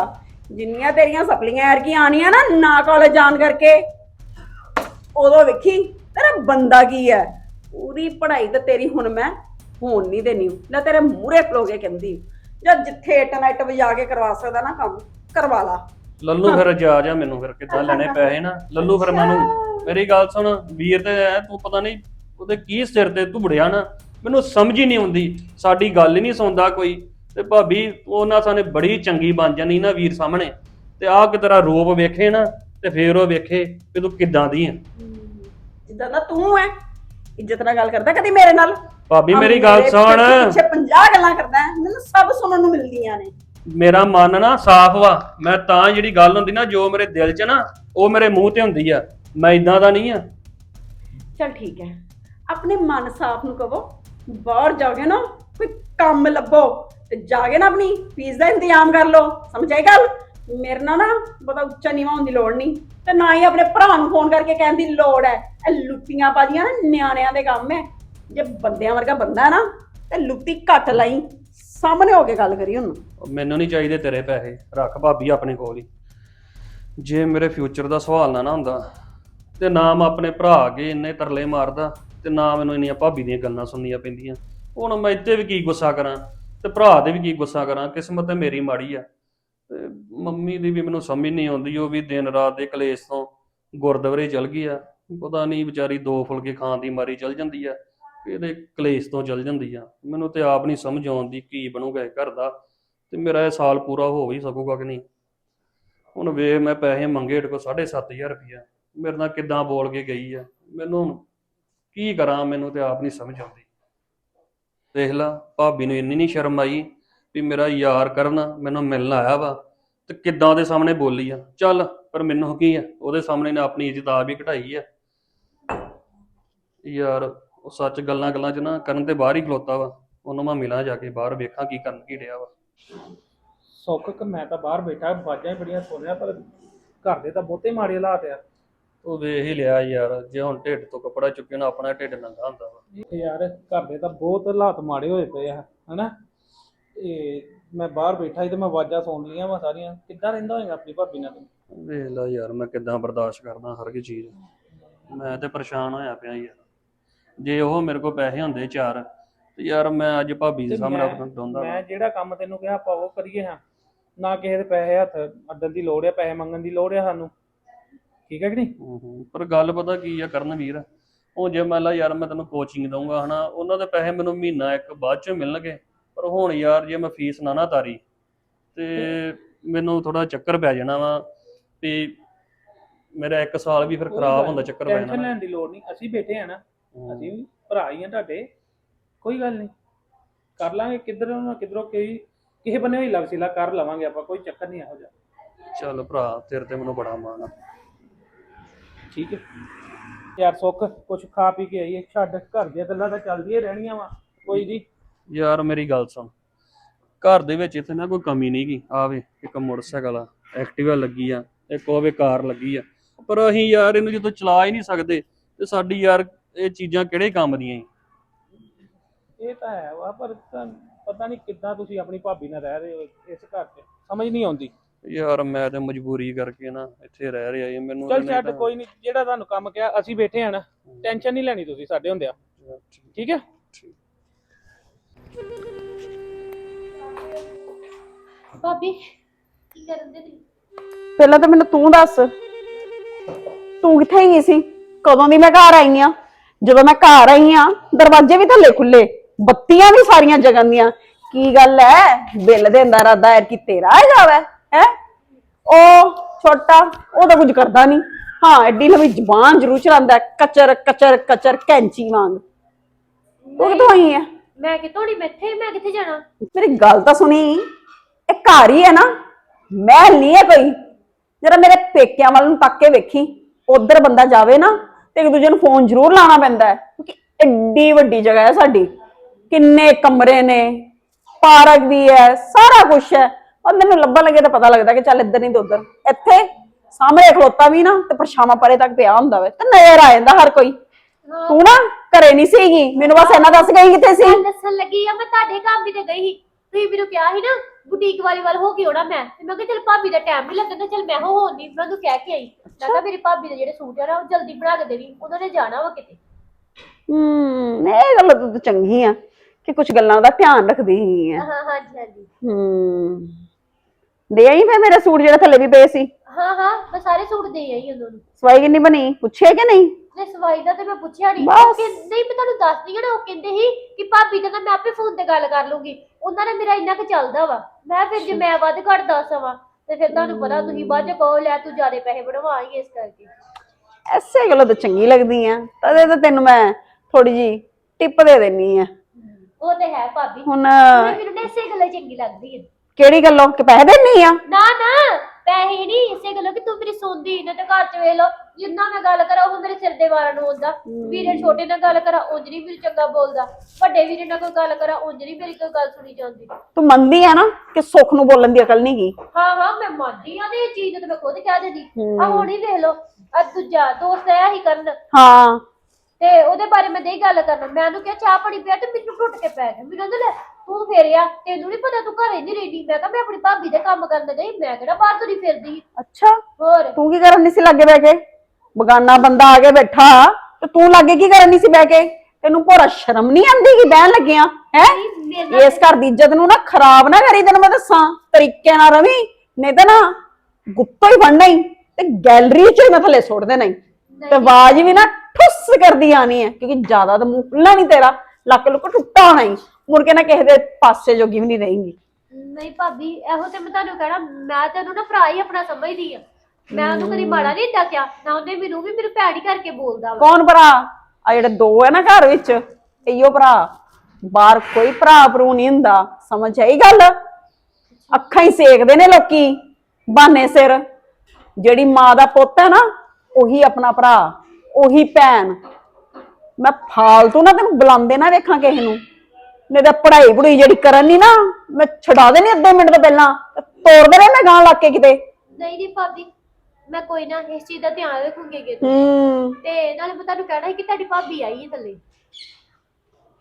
ਜਿੰਨੀਆਂ ਤੇਰੀਆਂ ਸਪਲੀਆਂ ਐਰ ਕੀ ਆਣੀਆਂ ਨਾ ਨਾ ਕਾਲਜ ਜਾਣ ਕਰਕੇ ਉਦੋਂ ਵੇਖੀ ਤੇਰਾ ਬੰਦਾ ਕੀ ਹੈ ਪੂਰੀ ਪੜ੍ਹਾਈ ਤਾਂ ਤੇਰੀ ਹੁਣ ਮੈਂ ਹੋਣ ਨਹੀਂ ਦੇਣੀ। ਲੈ ਤੇਰੇ ਮੂਹਰੇ ਖਲੋਗੇ ਕਹਿੰਦੀ। ਜਦ ਜਿੱਥੇ ਇੰਟਰਨੈਟ ਵਜਾ ਕੇ ਕਰਵਾ ਸਕਦਾ ਨਾ ਕੰਮ ਕਰਵਾ ਲਾ। ਲੱਲੂ ਫਿਰ ਜਾ ਜਾ ਮੈਨੂੰ ਫਿਰ ਕਿੱਦਾਂ ਲੈਣੇ ਪੈਸੇ ਨਾ। ਲੱਲੂ ਫਿਰ ਮੈਨੂੰ ਮੇਰੀ ਗੱਲ ਸੁਣ ਵੀਰ ਤੇ ਐ ਤੂੰ ਪਤਾ ਨਹੀਂ ਉਹਦੇ ਕੀ ਸਿਰ ਤੇ ਧੁਬੜਿਆ ਨਾ। ਮੈਨੂੰ ਸਮਝ ਹੀ ਨਹੀਂ ਆਉਂਦੀ। ਸਾਡੀ ਗੱਲ ਹੀ ਨਹੀਂ ਸੁਣਦਾ ਕੋਈ। ਤੇ ਭਾਬੀ ਉਹਨਾਂ ਸਾਨੇ ਬੜੀ ਚੰਗੀ ਬਣ ਜਾਣੀ ਨਾ ਵੀਰ ਸਾਹਮਣੇ। ਤੇ ਆਹ ਕਿ ਤੇਰਾ ਰੂਪ ਵੇਖੇ ਨਾ ਤੇ ਫੇਰ ਉਹ ਵੇਖੇ ਕਿ ਤੂੰ ਕਿੱਦਾਂ ਦੀ ਹੈ ਜਿੱਦਾਂ ਦਾ ਤੂੰ ਹੈ ਇੱਜ਼ਤ ਨਾਲ ਗੱਲ ਕਰਦਾ ਕਦੀ ਮੇਰੇ ਨਾਲ? ਭਾਬੀ ਮੇਰੀ ਗੱਲ ਸੁਣ। ਪਿੱਛੇ 50 ਗੱਲਾਂ ਕਰਦਾ ਹੈ, ਮੈਨੂੰ ਸਭ ਸੁਣਨ ਨੂੰ ਮਿਲਦੀਆਂ ਨੇ। ਮੇਰਾ ਮਨ ਨਾ ਸਾਫ਼ ਵਾ ਮੈਂ ਤਾਂ ਜਿਹੜੀ ਗੱਲ ਹੁੰਦੀ ਨਾ ਜੋ ਮੇਰੇ ਦਿਲ 'ਚ ਨਾ ਉਹ ਮੇਰੇ ਮੂੰਹ ਤੇ ਹੁੰਦੀ ਆ। ਮੈਂ ਇਦਾਂ ਦਾ ਨਹੀਂ ਆ। ਚਲ ਠੀਕ ਹੈ ਆਪਣੇ ਮਨ ਸਾਫ਼ ਨੂੰ ਕਹੋ ਬਾਹਰ ਜਾਓਗੇ ਨਾ ਕੋਈ ਕੰਮ ਲੱਭੋ ਤੇ ਜਾਗੇ ਨਾ ਆਪਣੀ ਫੀਸ ਦਾ ਇੰਤਜ਼ਾਮ ਕਰ ਲਓ ਸਮਝ ਆਈ ਗੱਲ? ਮੇਰੇ ਨਾਲ ਨਾ ਬਹੁਤਾ ਉੱਚਾ ਨੀਵਾ ਹੋਣ ਦੀ ਲੋੜ ਨਹੀਂ ਤੇ ਨਾ ਹੀ ਆਪਣੇ ਭਰਾ ਨੂੰ ਫੋਨ ਕਰਕੇ ਕਹਿਣ ਦੀ ਲੋੜ ਹੈ। ਇਹ ਲੁੱਟੀਆਂ ਬਾਜੀਆਂ ਨਾ ਨਿਆਣਿਆਂ ਦੇ ਕੰਮ ਹੈ। ਜੇ ਬੰਦਿਆਂ ਵਰਗਾ ਬੰਦਾ ਹੈ ਨਾ, ਤੇ ਲੁੱਟੀ ਘੱਟ ਲਈ। ਸਾਹਮਣੇ ਹੋ ਕੇ ਗੱਲ ਕਰੀ ਉਹਨੂੰ। ਉਹ ਮੈਨੂੰ ਨਹੀਂ ਚਾਹੀਦੇ ਤੇਰੇ ਪੈਸੇ। ਰੱਖ ਭਾਬੀ ਆਪਣੇ ਕੋਲ ਹੀ। ਜੇ ਮੇਰੇ ਫਿਊਚਰ ਦਾ ਸਵਾਲ ਨਾ ਨਾ ਹੁੰਦਾ, ਤੇ ਨਾ ਮੈਂ ਆਪਣੇ ਭਰਾ ਅੱਗੇ ਇੰਨੇ ਤਰਲੇ ਮਾਰਦਾ, ਤੇ ਨਾ ਮੈਨੂੰ ਇੰਨੀਆਂ ਭਾਬੀ ਦੀਆਂ ਗੱਲਾਂ ਸੁਣਨੀਆਂ ਪੈਂਦੀਆਂ। ਹੁਣ ਮੈਂ ਇੱਥੇ ਵੀ ਕੀ ਗੁੱਸਾ ਕਰਾਂ, ਤੇ ਭਰਾ ਦੇ ਵੀ ਕੀ ਗੁੱਸਾ ਕਰਾਂ, ਕਿਸਮਤ ਤੇ ਮੇਰੀ ਮਾੜੀ ਆ। ਤੇ ਮੰਮੀ ਦੀ ਵੀ ਮੈਨੂੰ ਸਮਝ ਨਹੀਂ ਆਉਂਦੀ, ਉਹ ਵੀ ਦਿਨ ਰਾਤ ਦੇ ਕਲੇਸ਼ ਤੋਂ ਗੁਰਦੁਆਰੇ ਚਲ ਗਈ ਆ। ਪਤਾ ਨਹੀਂ ਵਿਚਾਰੀ ਦੋ ਫੁਲਕੇ ਖਾਣ ਦੀ ਮਾਰੀ ਚਲ ਜਾਂਦੀ ਆ ਇਹਦੇ ਕਲੇਸ਼ ਤੋਂ ਚਲ ਜਾਂਦੀ ਆ। ਮੈਨੂੰ ਤੇ ਆਪ ਨਹੀਂ ਸਮਝ ਆਉਂਦੀ ਕੀ ਬਣੂਗਾ ਇਹ ਘਰ ਦਾ ਤੇ ਮੇਰਾ ਇਹ ਸਾਲ ਪੂਰਾ ਹੋ ਵੀ ਸਕੂਗਾ ਕਿ ਨਹੀਂ। ਹੁਣ ਵੇ ਮੈਂ ਪੈਸੇ ਮੰਗੇ ਢਕੋ 7500 ਰੁਪਇਆ ਮੇਰੇ ਨਾਲ ਕਿੱਦਾਂ ਬੋਲ ਕੇ ਗਈ ਆ। ਮੈਨੂੰ ਕੀ ਕਰਾਂ, ਮੈਨੂੰ ਤੇ ਆਪ ਨਹੀਂ ਸਮਝ ਆਉਂਦੀ। ਦੇਖ ਲਾ, ਭਾਬੀ ਨੂੰ ਇੰਨੀ ਨਹੀਂ ਸ਼ਰਮ ਆਈ। ਵੀ ਮੇਰਾ ਯਾਰ ਕਰਨ ਮੈਨੂੰ ਮਿਲਣ ਆਇਆ ਵਾ ਤੇ ਕਿੱਦਾਂ ਉਹਦੇ ਸਾਹਮਣੇ ਬੋਲੀ ਆ? ਚੱਲ ਪਰ ਮੈਨੂੰ ਕੀ ਆ? ਉਹਦੇ ਸਾਹਮਣੇ ਨੇ ਆਪਣੀ ਇੱਜ਼ਤ ਆਪ ਹੀ ਘਟਾਈ ਆ। ਯਾਰ ਉਹ ਸੱਚ ਗੱਲਾਂ ਗੱਲਾਂ ਚ ਨਾ ਕਰਨ ਤੇ ਬਾਹਰ ਹੀ ਖਲੋਤਾ ਵਾ। ਉਹਨੂੰ ਮੈਂ ਮਿਲਾਂ ਜਾ ਕੇ ਬਾਹਰ ਵੇਖਾਂ ਕੀ ਕਰਨ ਕੀ ਡਿਆ ਵਾ। ਸੁੱਖ ਕਿ ਮੈਂ ਤਾਂ ਬਾਹਰ ਬੈਠਾ ਬਾਜਾਂ ਹੀ ਬੜੀਆਂ ਸੁਣਿਆ ਪਰ ਘਰ ਦੇ ਤਾਂ ਬਹੁਤੇ ਮਾੜੇ ਹਾਲਾਤ ਆ। ਉਹ ਵੇਖ ਹੀ ਲਿਆ ਯਾਰ ਜੇ ਹੁਣ ਢਿੱਡ ਤੋਂ ਕੱਪੜਾ ਚੁੱਕੇ ਨਾ ਆਪਣਾ ਢਿੱਡ ਨੰਗਾ ਹੁੰਦਾ ਵਾ। ਯਾਰ ਘਰ ਦੇ ਤਾਂ ਬਹੁਤ ਹਾਲਾਤ ਮਾੜੇ ਹੋਏ ਪਏ ਆ ਹਨਾ? ਇਹ ਮੈਂ ਬਾਹਰ ਬੈਠਾ ਸੀ ਤੇ ਮੈਂ ਆਵਾਜ਼ਾਂ ਸੁਣ ਲਈਆਂ ਵਾ ਸਾਰੀਆਂ। ਕਿੱਦਾਂ ਰਹਿੰਦਾ ਹੋਏਗਾ ਆਪਣੀ ਭਾਬੀ ਨਾਲ? ਤੂੰ ਵੇਖ ਲਾ ਯਾਰ ਮੈਂ ਕਿੱਦਾਂ ਬਰਦਾਸ਼ਤ ਕਰਦਾ ਹਰ ਇੱਕ ਚੀਜ਼। ਮੈਂ ਤੇ ਪਰੇਸ਼ਾਨ ਹੋਇਆ ਪਿਆ ਯਾਰ। ਜੇ ਉਹ ਮੇਰੇ ਕੋਲ ਪੈਸੇ ਹੁੰਦੇ ਚਾਰ ਤੇ ਯਾਰ ਮੈਂ ਅੱਜ ਭਾਬੀ ਦੇ ਤੇ ਸਾਹਮਣੇ ਮੈਂ- ਆਪਣਾ ਡੋਂਦਾ ਮੈਂ ਜਿਹੜਾ ਕੰਮ ਤੈਨੂੰ ਕਿਹਾ ਆਪਾਂ ਉਹ ਕਰੀਏ ਹਾਂ। ਨਾ ਕਿਸੇ ਦੇ ਪੈਸੇ ਹੱਥ ਅੱਡਣ ਦੀ ਲੋੜ ਆ ਪੈਸੇ ਮੰਗਣ ਦੀ ਲੋੜ ਆ ਸਾਨੂੰ। ਠੀਕ ਹੈ ਕਿ ਨਹੀਂ? ਹੂੰ। ਪਰ ਗੱਲ ਪਤਾ ਕੀ ਆ ਕਰਨ ਵੀਰ ਉਹ ਜੇ ਮੰਨ ਲਾ ਯਾਰ ਮੈਂ ਤੈਨੂੰ ਕੋਚਿੰਗ ਦਊਂਗਾ ਹਨਾ ਉਹਨਾਂ ਦੇ ਪੈਸੇ ਮੈਨੂੰ ਮਹੀਨਾ ਇੱਕ ਬਾਅਦ ਚ ਮਿਲਣਗੇ। ਪਰ ਹੁਣ ਯਾਰ ਜੇ ਮੈਂ ਫੀਸ ਨਾ ਨਾ ਤਾਰੀ ਤੇ ਮੈਨੂੰ ਥੋੜਾ ਚੱਕਰ ਪੈ ਜਾਣਾ ਵਾ ਵੀ ਮੇਰਾ ਇੱਕ ਸਾਲ ਵੀ ਫਿਰ ਕੋਈ ਖਰਾਬ ਗੱਲ ਹੁੰਦਾ ਚੱਕਰ ਪੈ ਟੈਨਸ਼ਨ ਜਾਣਾ ਲੈਣ ਦੀ ਲੋੜ ਨਹੀਂ ਅਸੀਂ ਬੈਠੇ ਆ ਨਾ ਹੂੰ। ਅਸੀਂ ਵੀ ਭਰਾ ਹੀ ਆ ਤੁਹਾਡੇ ਕੋਈ ਗੱਲ ਨਹੀਂ ਕਰ ਲਾਂਗੇ ਕਿੱਧਰੋਂ ਨਾ ਕਿੱਧਰੋਂ ਕੋਈ ਕਿਸੇ ਬੰਨੇ ਹੀ ਲਵਸੀਲਾ ਕਰ ਲਵਾਂਗੇ ਆਪਾਂ ਕੋਈ ਚੱਕਰ ਨਹੀਂ ਇਹੋ ਜਿਹਾ। ਚੱਲ ਭਰਾ ਤੇਰੇ ਤੇ ਮੈਨੂੰ ਬੜਾ ਮਾਣ ਆ। ਠੀਕ ਹੈ। ਯਾਰ ਸੁੱਖ ਕੁਛ ਖਾ ਪੀ ਕੇ ਆਈਏ ਛੱਡ ਘਰ ਦੀਆਂ ਗੱਲਾਂ ਤਾਂ ਚੱਲਦੀਆਂ ਰਹਿਣੀਆਂ ਵਾ ਕੋਈ ਨਹੀਂ ਯਾਰ ਮੇਰੀ ਗੱਲ ਸੁਣ। ਘਰ ਦੇ ਵਿੱਚ ਇੱਥੇ ਨਾ ਕੋਈ ਕਮੀ ਨਹੀਂ ਗੀ। ਆਵੇ ਇੱਕ ਮੋਟਰਸਾਈਕਲ ਆ ਐਕਟਿਵਾ ਲੱਗੀ ਆ ਇੱਕ ਹੋਵੇ ਕਾਰ ਲੱਗੀ ਆ। ਪਰ ਅਸੀਂ ਯਾਰ ਇਹਨੂੰ ਜਦੋਂ ਚਲਾ ਹੀ ਨਹੀਂ ਸਕਦੇ ਤੇ ਸਾਡੀ ਯਾਰ ਇਹ ਚੀਜ਼ਾਂ ਕਿਹੜੇ ਕੰਮ ਦੀਆਂ ਈ? ਇਹ ਤਾਂ ਹੈ ਵਾ ਪਰ ਤਾਂ ਪਤਾ ਨਹੀਂ ਕਿੱਦਾਂ ਤੁਸੀਂ ਆਪਣੀ ਭਾਬੀ ਨਾਲ ਰਹਿ ਰਹੇ ਹੋ ਇਸ ਘਰ 'ਚ। ਸਮਝ ਨਹੀਂ ਆਉਂਦੀ। ਯਾਰ ਮੈਂ ਤੇ ਮਜਬੂਰੀ ਕਰਕੇ ਨਾ ਇੱਥੇ ਰਹਿ ਰਿਹਾ ਜੀ ਮੈਨੂੰ ਚਲ ਛੱਡ ਕੋਈ ਨਹੀਂ ਜਿਹੜਾ ਤੁਹਾਨੂੰ ਕੰਮ ਕਿਹਾ ਅਸੀਂ ਬੈਠੇ ਆ ਨਾ। ਟੈਨਸ਼ਨ ਨਹੀਂ ਲੈਣੀ ਤੁਸੀਂ ਸਾਡੇ ਹੁੰਦਿਆ। ਠੀਕ ਹੈ ਭਾਬੀ, ਕੀ ਕਰਨ ਦੇ ਤੁਸੀਂ? ਪਹਿਲਾਂ ਤਾਂ ਮੈਨੂੰ ਤੂੰ ਦੱਸ। ਤੂੰ ਕਿੱਥੇ ਗਈ ਸੀ? ਕਦੋਂ ਦੀ ਮੈਂ ਘਰ ਆਈ ਆ? ਜਦੋਂ ਮੈਂ ਘਰ ਆਈ ਆ, ਦਰਵਾਜ਼ੇ ਵੀ ਥੱਲੇ ਖੁੱਲੇ ਬੱਤੀਆਂ ਵੀ ਸਾਰੀਆਂ ਜਗਨ ਦੀਆਂ। ਕੀ ਗੱਲ ਐ? ਬਿੱਲ ਦੇ ਅੰਦਰ ਆਦਾ ਹੈ ਕਿ ਤੇਰਾ ਹੈਗਾ ਹੈ? ਉਹ ਛੋਟਾ, ਉਹ ਤਾਂ ਕੁਝ ਕਰਦਾ ਨਹੀਂ। ਹਾਂ, ਐਡੀ ਲੰਮੀ ਜ਼ਬਾਨ ਜ਼ਰੂਰ ਚਲਾਉਂਦਾ ਕਚਰ ਕਚਰ ਕਚਰ, ਕੈਂਚੀ ਵਾਂਗ। ਤੂੰ ਕਿੱਥੋਂ ਆਈ ਐ? ਮੈਂ ਕਿਤੋਂ ਨਹੀਂ ਬੈਠੇ ਮੈਂ ਕਿੱਥੇ ਜਾਣਾ? ਮੇਰੀ ਗੱਲ ਤਾਂ ਸੁਣੀ। ਇਹ ਘਰ ਹੀ ਹੈ ਨਾ ਮੈਂ ਨਹੀਂ ਹੈ ਕੋਈ। ਜਰਾ ਮੇਰੇ ਪੇਕਿਆਂ ਵੱਲ ਨੂੰ ਤੱਕ ਕੇ ਵੇਖੀ। ਉਧਰ ਬੰਦਾ ਜਾਵੇ ਨਾ, ਤੇ ਇੱਕ ਦੂਜੇ ਨੂੰ ਫੋਨ ਜ਼ਰੂਰ ਲਾਣਾ ਪੈਂਦਾ ਹੈ। ਕਿਉਂਕਿ ਐਡੀ ਵੱਡੀ ਜਗ੍ਹਾ ਹੈ ਸਾਡੀ। ਕਿੰਨੇ ਕਮਰੇ ਨੇ, ਪਾਰਕ ਵੀ ਹੈ, ਸਾਰਾ ਕੁਝ ਹੈ। ਬੰਦੇ ਮੈਨੂੰ ਲੱਭਣ ਲੱਗੇ ਤਾਂ ਪਤਾ ਲੱਗਦਾ ਕਿ ਚੱਲ ਇੱਧਰ ਨਹੀਂ ਤੇ ਉੱਧਰ। ਇੱਥੇ ਸਾਹਮਣੇ ਖਲੋਤਾ ਵੀ ਨਾ, ਤੇ ਪਰਛਾਵਾਂ ਪਰੇ ਤੱਕ ਪਿਆ ਹੁੰਦਾ ਵੇ। ਤੇ ਨਜ਼ਰ ਆ ਜਾਂਦਾ ਹਰ ਕੋਈ। ਤੂੰ ਨਾ ਘਰੇ ਨਹੀਂ ਸੀਗੀ। ਮੈਨੂੰ ਬਸ ਇਹਨਾਂ ਦੱਸ ਗਈ ਕਿੱਥੇ ਸੀ? ਮੈਂ ਦੱਸਣ ਲੱਗੀ ਆ ਮੈਂ ਤੁਹਾਡੇ ਕੰਮ ਵੀ ਤੇ ਗਈ ਸੀ। ਤੁਸੀਂ ਮੈਨੂੰ ਕਿਹਾ ਸੀ ਨਾ ਬੁਟੀਕ ਵਾਲੀ ਵੱਲ ਹੋ ਕੇ ਆਉਣਾ ਮੈਂ। ਤੇ ਮੈਂ ਕਿਹਾ ਚਲ ਭਾਬੀ ਦਾ ਟਾਈਮ ਨਹੀਂ ਲੱਗਦਾ ਚਲ ਮੈਂ ਹੋ ਹੋਣੀ ਮੈਂ ਉਹਨੂੰ ਕਹਿ ਕੇ ਆਈ। ਮੈਂ ਕਿਹਾ ਮੇਰੀ ਭਾਬੀ ਦੇ ਜਿਹੜੇ ਸੂਟ ਆ ਨਾ ਉਹ ਜਲਦੀ ਬਣਾ ਕੇ ਦੇਣੀ ਉਹਨਾਂ ਨੇ ਜਾਣਾ ਵਾ ਕਿਤੇ। ਹੂੰ ਇਹ ਗੱਲ ਤਾਂ ਤੂੰ ਚੰਗੀ ਆ ਕਿ ਕੁਝ ਗੱਲਾਂ ਦਾ ਧਿਆਨ ਰੱਖਦੀ ਹੀ ਆ। ਹਾਂ ਹਾਂਜੀ ਹਾਂਜੀ। ਹੂੰ। ਦੇ ਆਈ ਫੇ ਮੇਰੇ ਸੂਟ ਜਿਹੜੇ ਥੱਲੇ ਵੀ ਪਏ ਸੀ? ਹਾਂ ਹਾਂ ਮੈਂ ਸਾਰੇ ਸੂਟ ਦੇ ਆਈ ਉਹਨਾਂ ਨੂੰ। ਸਵਾਈ ਕਿੰਨੀ ਬਣੀ? ਪੁੱਛਿਆ ਕਿ ਨਹੀਂ? ਨੇ ਸਵਾਈ ਦਾ ਤੇ ਮੈਂ ਪੁੱਛਿਆ ਨਹੀਂ ਬਸ। ਕਿ ਨਹੀਂ ਮੈਂ ਤੁਹਾਨੂੰ ਦੱਸਦੀ ਆ ਨਾ ਉਹ ਕਹਿੰਦੇ ਸੀ ਕਿ ਭਾਬੀ ਦਾ ਤਾਂ ਮੈਂ ਆਪੇ ਫੋਨ ਤੇ ਗੱਲ ਕਰ ਲੂੰਗੀ। ਉਹਨਾਂ ਨੇ ਮੇਰਾ ਇੰਨਾ ਕੁ ਚੱਲਦਾ ਵਾ। ਮੈਂ ਫਿਰ ਜੇ ਮੈਂ ਵੱਧ ਘੱਟ ਦੱਸ ਆਵਾਂ ਤੇ ਫਿਰ ਤੁਹਾਨੂੰ ਪਤਾ ਤੁਸੀਂ ਬਾਅਦ ਚ ਕਹੋ ਲੈ ਤੂੰ ਜ਼ਿਆਦਾ ਪੈਸੇ ਬਣਵਾਏਂਗੇ ਇਸ ਕਰਕੇ। ਐਸੇ ਗੱਲਾਂ ਤਾਂ ਚੰਗੀ ਲੱਗਦੀ ਆ ਤਦੇ ਤਾਂ ਤੈਨੂੰ ਮੈਂ ਥੋੜੀ ਜੀ ਟਿਪ ਦੇ ਦੇਣੀ ਆ। ਉਹ ਤੇ ਹੈ ਭਾਬੀ। ਹੁਣ ਮੈਨੂੰ ਨਾ ਇਸੇ ਗੱਲੋਂ ਚੰਗੀ ਲੱਗਦੀ ਹੈ ਕਿਹੜੀ ਗੱਲੋਂ? ਕਿ ਪੈਸੇ ਦੇਣੀ ਆ? ਨਾ ਨਾ। ਪੈਸੇ ਨਹੀਂ ਇਸੇ ਗੱਲੋਂ ਕਿ ਤੂੰ ਮੇਰੀ ਸੁਣਦੀ ਨਾ ਤੇ ਘਰ ਚ ਵੇਖ ਲੋ ਜਿੰਨਾ ਮੈਂ ਗੱਲ ਕਰਾਂ ਉਹ ਮੇਰੇ ਸਿਰ ਦੇ ਵਾਰਨ ਨੂੰ ਵੀਰੇ ਛੋਟੇ ਨਾਲ ਗੱਲ ਕਰਾਂ ਉਂਝ ਨਹੀਂ ਮੈਨੂੰ ਚੰਗਾ ਬੋਲਦਾ। ਵੱਡੇ ਵੀਰੇ ਨਾਲ ਕੋਈ ਗੱਲ ਕਰਾਂ ਉਂਝ ਨਹੀਂ ਮੇਰੀ ਕੋਈ ਗੱਲ ਸੁਣੀ ਜਾਂਦੀ। ਤੂੰ ਮੰਨਦੀ ਆ ਨਾ ਕਿ ਸੁੱਖ ਨੂੰ ਬੋਲਣ ਦੀ ਅਕਲ ਨਹੀਂ ਗਈ ਹਾਂ ਹਾਂ ਮੈਂ ਮੰਨਦੀ ਆ ਤੇ ਇਹ ਚੀਜ਼ ਤੇ ਮੈਂ ਖੁਦ ਕਹਿ ਦਿੰਦੀ। ਆ ਹੁਣ ਹੀ ਵੇਖ ਲੋ ਆ ਦੂਜਾ ਦੋਸਤ ਆਇਆ ਹੀ ਕਰਨ। ਹਾਂ। ਤੇ ਉਹਦੇ ਬਾਰੇ ਮੈਂ ਨਹੀਂ ਗੱਲ ਕਰਨਾ ਮੈਂ ਉਹਨੂੰ ਕਿਹਾ ਚਾਹ ਪਾਣੀ ਪਿਆ ਤੇ ਮੈਨੂੰ ਟੁੱਟ ਕੇ ਪੈ ਗਿਆ। ਮੈਨੂੰ ਕਹਿੰਦਾ ਲੈ ਤੂੰ ਫੇਰਿਆ ਤੈਨੂੰ ਨਹੀਂ ਪਤਾ ਤੂੰ ਘਰੇ ਨਹੀਂ ਰਹਿੰਦੀ ਮੈਂ ਕਿਹਾ ਮੈਂ ਆਪਣੀ ਭਾਬੀ ਦੇ ਕੰਮ ਕਰਨ ਗਈ ਮੈਂ ਕਿਹੜਾ ਬਾਹਰ ਤੁਰੀ ਫਿਰਦੀ ਅੱਛਾ ਹੋਰ? ਤੂੰ ਕੀ ਕਰਨ ਨਹੀਂ ਸੀ ਲੱਗੇ ਬਹਿ ਕੇ? ਬਗਾਨਾ ਬੰਦਾ ਆ ਕੇ ਬੈਠਾ ਤੇ ਤੂੰ ਲੱਗੇ ਕੀ ਕਰਨ ਨਹੀਂ ਸੀ ਬਹਿ ਕੇ? ਤੈਨੂੰ ਭੋਰਾ ਸ਼ਰਮ ਨਹੀਂ ਆਉਂਦੀ ਕਿ ਬਹਿਣ ਲੱਗਿਆ ਹੈ? ਮੇਰੇ ਨਾਲ ਇਸ ਘਰ ਦੀ ਇੱਜ਼ਤ ਨੂੰ ਨਾ ਖਰਾਬ ਨਾ ਕਰੀ ਤੈਨੂੰ ਮੈਂ ਦੱਸਾਂ। ਤਰੀਕੇ ਨਾਲ ਰਵੀ ਨਹੀਂ ਤਾਂ ਨਾ ਗੁੱਤੋਂ ਹੀ ਫੜਨਾ ਹੀ ਤੇ ਗੈਲਰੀ ਚ ਹੀ ਮੈਂ ਥੱਲੇ ਸੁੱਟ ਦੇਣਾ ਹੀ ਤੇ ਆਵਾਜ਼ ਵੀ ਨਾ ਠੁੱਸ ਕਰਦੀ ਆਣੀ ਹੈ ਕਿਉਂਕਿ ਜ਼ਿਆਦਾ ਤਾਂ ਮੂੰਹ ਖੁੱਲਾ ਨਹੀਂ ਤੇਰਾ ਲੱਕ ਲੁੱਕ ਟੁੱਟਾ ਹੋਣਾ ਹੀ ਮੁੜ ਕੇ ਨਾ ਕਿਸੇ ਦੇ ਪਾਸੇ ਜੋਗੀ ਵੀ ਨਹੀਂ ਰਹੇਂਗੀ। ਨਹੀਂ ਭਾਬੀ ਇਹੋ ਤੇ ਮੈਂ ਤੁਹਾਨੂੰ ਕਹਿਣਾ ਮੈਂ ਤੈਨੂੰ ਨਾ ਭਰਾ ਹੀ ਆਪਣਾ ਸਮਝਦੀ ਆ। ਮੈਂ ਉਹਨੂੰ ਕਦੀ ਮਾੜਾ ਨਹੀਂ ਡਾਕਿਆ ਨਾ ਉਹਨੇ ਮੈਨੂੰ ਵੀ ਮੇਰੇ ਭੈੜੀ ਕਰਕੇ ਬੋਲਦਾ ਵਾ। ਕੌਣ ਭਰਾ? ਆ ਜਿਹੜੇ ਦੋ ਹੈ ਨਾ ਘਰ ਵਿੱਚ ਇਹੋ ਭਰਾ। ਬਾਹਰ ਕੋਈ ਭਰਾ ਭਰੂ ਨਹੀਂ ਹੁੰਦਾ ਸਮਝ ਆਈ ਗੱਲ? ਅੱਖਾਂ ਹੀ ਸੇਕਦੇ ਨੇ ਲੋਕੀ ਬਹਾਨੇ ਸਿਰ। ਜਿਹੜੀ ਮਾਂ ਦਾ ਪੁੱਤ ਹੈ ਨਾ ਉਹੀ ਆਪਣਾ ਭਰਾ ਉਹੀ ਭੈਣ। ਮੈਂ ਫਾਲਤੂ ਨਾ ਤੈਨੂੰ ਬੁਲਾਉਂਦੇ ਨਾ ਵੇਖਾਂ ਕਿਸੇ ਨੂੰ। ਨਹੀਂ ਤਾਂ ਪੜ੍ਹਾਈ ਪੜੂਈ ਜਿਹੜੀ ਕਰਨ ਨਹੀਂ ਨਾ ਮੈਂ ਛਡਾ ਦੇਣੀ ਅੱਧੇ ਮਿੰਟ ਤੋਂ ਪਹਿਲਾਂ ਤੇ ਤੋੜ ਦੇਣੇ ਮੈਂ ਗਾਂ ਲੱਗ ਕੇ ਕਿਤੇ। ਨਹੀਂ ਨਹੀਂ ਭਾਬੀ ਮੈਂ ਕੋਈ ਨਾ ਇਸ ਚੀਜ਼ ਦਾ ਧਿਆਨ ਰੱਖੂੰਗੀ ਅੱਗੇ ਤੋਂ। ਹੂੰ। ਤੇ ਨਾਲੇ ਮੈਂ ਤੁਹਾਨੂੰ ਕਹਿਣਾ ਸੀ ਕਿ ਤੁਹਾਡੀ ਭਾਬੀ ਆਈ ਹੈ ਥੱਲੇ।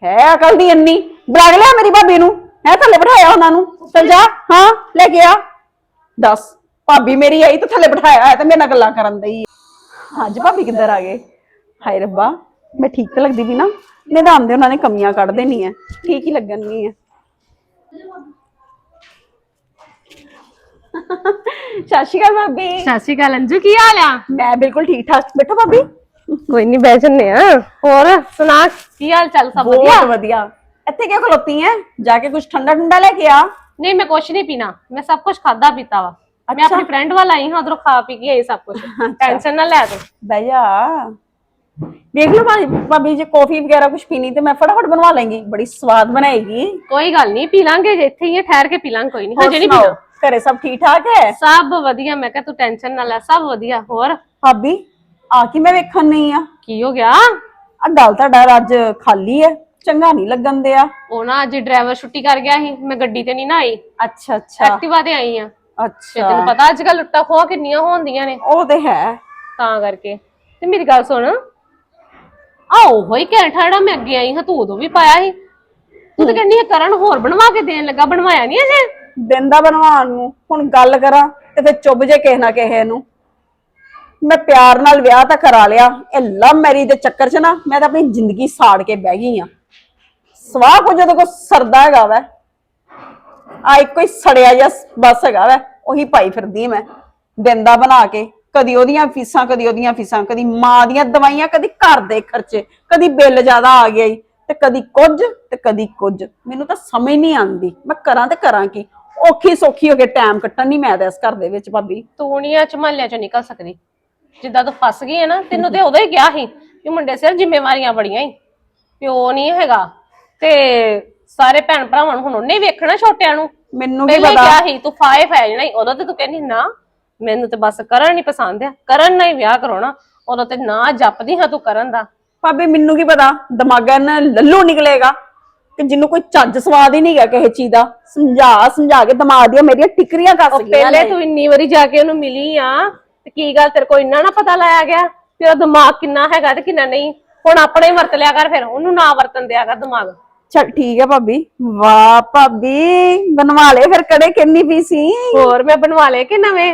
ਹੈ ਅਕਲ ਦੀ ਇੰਨੀ ਬੁਲਾ ਕੇ ਲਿਆ ਮੇਰੀ ਭਾਬੀ ਨੂੰ। ਹੈ ਥੱਲੇ ਬਿਠਾਇਆ ਉਹਨਾਂ ਨੂੰ। ਚੱਲ ਜਾ ਹਾਂ ਲੈ ਕੇ ਆ। ਦੱਸ ਭਾਬੀ ਮੇਰੀ ਆਈ ਤੇ ਥੱਲੇ ਬਿਠਾਇਆ ਹੈ ਤੇ ਮੇਰੇ ਨਾਲ ਗੱਲਾਂ ਕਰਨ ਦਈ ਅੱਜ ਭਾਬੀ ਕਿੱਧਰ ਆ ਗਏ? ਹਾਏ ਰੱਬਾ। ਮੈਂ ਠੀਕ ਤਾਂ ਲੱਗਦੀ ਵੀ ਨਾ ਨਿਦਾਨ ਦੇ ਉਹਨਾਂ ਨੇ ਕਮੀਆਂ ਕੱਢ ਦੇਣੀ ਹੈ ਠੀਕ ਹੀ ਲੱਗਣੀ ਹੈ ਸਤਿ ਸ਼੍ਰੀ ਅਕਾਲ ਭਾਬੀ। ਸਤਿ ਸ਼੍ਰੀ ਅਕਾਲ ਅੰਜੂ ਕੀ ਹਾਲ ਆ? ਮੈਂ ਬਿਲਕੁਲ ਠੀਕ ਠਾਕ ਬੈਠੋ ਭਾਬੀ। ਕੋਈ ਨਹੀਂ ਬਹਿ ਜੰਨੇ ਆ। ਹੋਰ ਸੁਣਾ ਕੀ ਹਾਲ ਚਾਲ ਸਭ ਬਹੁਤ ਵਧੀਆ। ਵਧੀਆ ਇੱਥੇ ਕਿਉਂ ਖਲੋਤੀ ਹੈ ਜਾ ਕੇ ਕੁਝ ਠੰਡਾ ਠੰਡਾ ਲੈ ਕੇ ਆ। ਨਹੀਂ ਮੈਂ ਕੁਛ ਨਹੀਂ ਪੀਣਾ। ਮੈਂ ਸਭ ਕੁਝ ਖਾਦਾ ਪੀਤਾ ਵਾ। ਮੈਂ। ਆਪਣੀ ਫਰੈਂਡ ਵੱਲ ਆਈ ਹਾਂ ਉਧਰੋਂ ਖਾ ਪੀ ਕੇ ਆਈ ਸਭ ਕੁਝ ਟੈਨਸ਼ਨ ਨਾ ਲੈ ਤੂੰ। ਜਾ। ਦੇਖ ਲਓ ਭਾਜੀ ਭਾਬੀ ਜੇ ਕਾਫੀ ਵਗੈਰਾ ਕੁਝ ਪੀਣੀ ਤੇ ਮੈਂ ਫਟਾਫਟ ਬਣਵਾ ਲਾਂਗੀ ਬੜੀ ਸਵਾਦ ਬਣਾਏਗੀ। ਕੋਈ ਗੱਲ ਨਹੀਂ ਪੀ ਲਾਂਗੇ ਜੇ ਇੱਥੇ ਹੀ ਆ, ਠਹਿਰ ਕੇ ਪੀ ਲਾਂਗੇ ਕੋਈ ਨਹੀਂ। ਹੋਰ ਹਜੇ ਨਹੀਂ ਸੁਣਾਓ, ਪੀਣਾ ਘਰੇ ਸਭ ਠੀਕ ਠਾਕ ਹੈ? ਸਭ ਵਧੀਆ ਮੈਂ ਕਿਹਾ ਤੂੰ ਟੈਨਸ਼ਨ ਨਾ ਲੈ ਸਭ ਵਧੀਆ ਹੋਰ? ਭਾਬੀ ਆ ਕੀ ਮੈਂ ਵੇਖਣ ਨਹੀਂ ਆ? ਕੀ ਹੋ ਗਿਆ? ਆ ਗੱਲ ਤੁਹਾਡਾ ਅੱਜ ਖਾਲੀ ਹੈ ਚੰਗਾ ਨਹੀਂ ਲੱਗਣ ਦਿਆ। ਉਹ ਨਾ ਅੱਜ ਡਰਾਈਵਰ ਛੁੱਟੀ ਕਰ ਗਿਆ ਸੀ ਮੈਂ ਗੱਡੀ ਤੇ ਨਹੀਂ ਨਾ ਆਈ। ਅੱਛਾ ਅੱਛਾ। ਐਕਟਿਵਾ ਤੇ ਆਈ ਆ। ਤੇ ਅੱਛਾ ਤੈਨੂੰ ਪਤਾ ਅੱਜ ਕੱਲ ਲੁੱਟਾ ਖੋਹ ਕਿੰਨੀਆਂ ਹੁੰਦੀਆਂ ਨੇ। ਉਹ ਤੇ ਹੈ। ਤਾਂ ਕਰਕੇ। ਤੇ ਮੇਰੀ ਗੱਲ ਸੁਣ ਆ ਉਹੋ ਹੀ ਘੈਂਟ ਠਾੜਾ ਮੈਂ ਅੱਗੇ ਆਈ ਹਾਂ, ਤੂੰ ਉਦੋਂ ਵੀ ਪਾਇਆ ਸੀ। ਤੂੰ ਤਾਂ ਕਹਿੰਦੀ ਹੈ ਕਰਨ ਹੋਰ ਬਣਵਾ ਕੇ ਦੇਣ ਲੱਗਾ, ਬਣਵਾਇਆ ਨਹੀਂ ਅਜੇ। ਦਿੰਦਾ ਬਣਵਾਉਣ ਨੂੰ, ਹੁਣ ਗੱਲ ਕਰਾਂ ਤੇ ਫਿਰ ਚੁੱਭ ਜੇ ਕਿਸੇ ਨਾ ਕਿਸੇ ਨੂੰ। ਮੈਂ ਪਿਆਰ ਨਾਲ ਵਿਆਹ ਤਾਂ ਕਰਾ ਲਿਆ, ਇਹ ਲਵ ਮੈਰਿਜ ਦੇ ਚੱਕਰ 'ਚ ਨਾ, ਮੈਂ ਤਾਂ ਆਪਣੀ ਜ਼ਿੰਦਗੀ ਸਾੜ ਕੇ ਬਹਿ ਗਈ ਆ ਸਵਾਹ ਕੁਝ ਜਦੋਂ ਕੋ ਸਰਦਾ ਹੈਗਾ ਵੈ ਆ ਇੱਕੋ ਹੀ ਸੜਿਆ ਜਿਹਾ ਬਸ ਹੈਗਾ ਵੈ, ਉਹੀ ਪਾਈ ਫਿਰਦੀ ਮੈਂ ਦਿੰਦਾ ਬਣਾ ਕੇ। ਕਦੀ ਉਹਦੀਆਂ ਫੀਸਾਂ ਕਦੀ ਉਹਦੀਆਂ ਫੀਸਾਂ ਕਦੀ ਮਾਂ ਦੀਆਂ ਦਵਾਈਆਂ ਕਦੀ ਘਰ ਦੇ ਖਰਚੇ ਕਦੀ ਬਿੱਲ ਜ਼ਿਆਦਾ ਆ ਗਿਆ ਈ ਤੇ ਕਦੀ ਕੁਝ ਤੇ ਕਦੀ ਕੁਝ। ਮੈਨੂੰ ਤਾਂ ਸਮਝ ਨਹੀਂ ਆਉਂਦੀ ਮੈਂ ਕਰਾਂ ਤੇ ਕਰਾਂ ਕੀ? ਔਖੀ ਸੌਖੀ ਹੋ ਕੇ ਟਾਈਮ ਕੱਟਣ ਨਹੀਂ ਮੈਂ ਤਾਂ ਇਸ ਘਰ ਦੇ ਵਿੱਚ ਭਾਬੀ। ਤੂੰ ਨੀ ਆ ਝਮਾਲਿਆਂ ਚੋਂ ਨਿਕਲ ਸਕਦੀ। ਜਿੱਦਾਂ ਤੂੰ ਫਸ ਗਈ ਹੈ ਨਾ ਤੈਨੂੰ ਤੇ ਉਦੋਂ ਹੀ ਕਿਹਾ ਸੀ ਕਿ ਮੁੰਡੇ ਸਿਰ ਜ਼ਿੰਮੇਵਾਰੀਆਂ ਬੜੀਆਂ ਹੀ ਪਿਓ ਨਹੀਂ ਹੈਗਾ ਤੇ ਸਾਰੇ ਭੈਣ ਭਰਾਵਾਂ ਨੂੰ ਹੁਣ ਉਹਨੇ ਹੀ ਵੇਖਣਾ ਛੋਟਿਆਂ ਨੂੰ। ਮੈਨੂੰ ਪਹਿਲੇ ਪਤਾ। ਕਿਹਾ ਸੀ ਤੂੰ ਫਾਇ ਫੈ ਜਾਣਾ। ਉਦੋਂ ਤੇ ਤੂੰ ਕਹਿੰਦੀ ਨਾ ਮੈਨੂੰ ਤੇ ਬਸ ਕਰਨ ਨਹੀਂ ਪਸੰਦ ਆ। ਕਰਨ ਨਾਲ ਹੀ ਵਿਆਹ ਕਰਾਉਣਾ ਉਦੋਂ ਤੇ ਨਾ ਜਪਦੀ ਹਾਂ ਤੂੰ ਕਰਨ ਦਾ। ਭਾਬੀ ਮੈਨੂੰ ਕੀ ਪਤਾ ਦਿਮਾਗਾਂ ਨਾਲ ਲੱਲੂ ਨਿਕਲੇਗਾ ਕਿ ਜਿਹਨੂੰ ਕੋਈ ਚੱਜ ਸਵਾਦ ਹੀ ਨਹੀਂ ਕਿਸੇ ਚੀਜ਼ ਦਾ। ਸਮਝਾ ਸਮਝਾ ਕੇ ਦਿਮਾਗ ਦੀਆਂ ਮੇਰੀਆਂ ਟਿਕਰੀਆਂ ਉਹ ਗਈਆਂ ਪਹਿਲੇ ਨੇ। ਤੂੰ ਇੰਨੀ ਵਾਰੀ ਜਾ ਕੇ ਉਹਨੂੰ ਮਿਲੀ ਆ ਤੇ ਕੀ ਗੱਲ ਤੇਰੇ ਕੋਲ ਇੰਨਾ ਨਾ ਪਤਾ ਲਾਇਆ ਗਿਆ ਉਹਦਾ ਦਿਮਾਗ ਕਿੰਨਾ ਹੈਗਾ ਤੇ ਕਿੰਨਾ ਨਹੀਂ। ਹੁਣ ਆਪਣੇ ਹੀ ਵਰਤ ਲਿਆ ਕਰ ਫਿਰ ਉਹਨੂੰ ਨਾ ਵਰਤਨ ਦਿਆ ਕਰ ਦਿਮਾਗ। ਚੱਲ ਠੀਕ ਹੈ ਭਾਬੀ। ਵਾਹ ਭਾਬੀ ਬਣਵਾ ਲੈ ਫਿਰ ਕੜੇ ਕਿੰਨੀ ਪੀ ਸੀ। ਹੋਰ ਮੈਂ ਬਣਵਾ ਲਏ ਕਿ ਨਵੇਂ?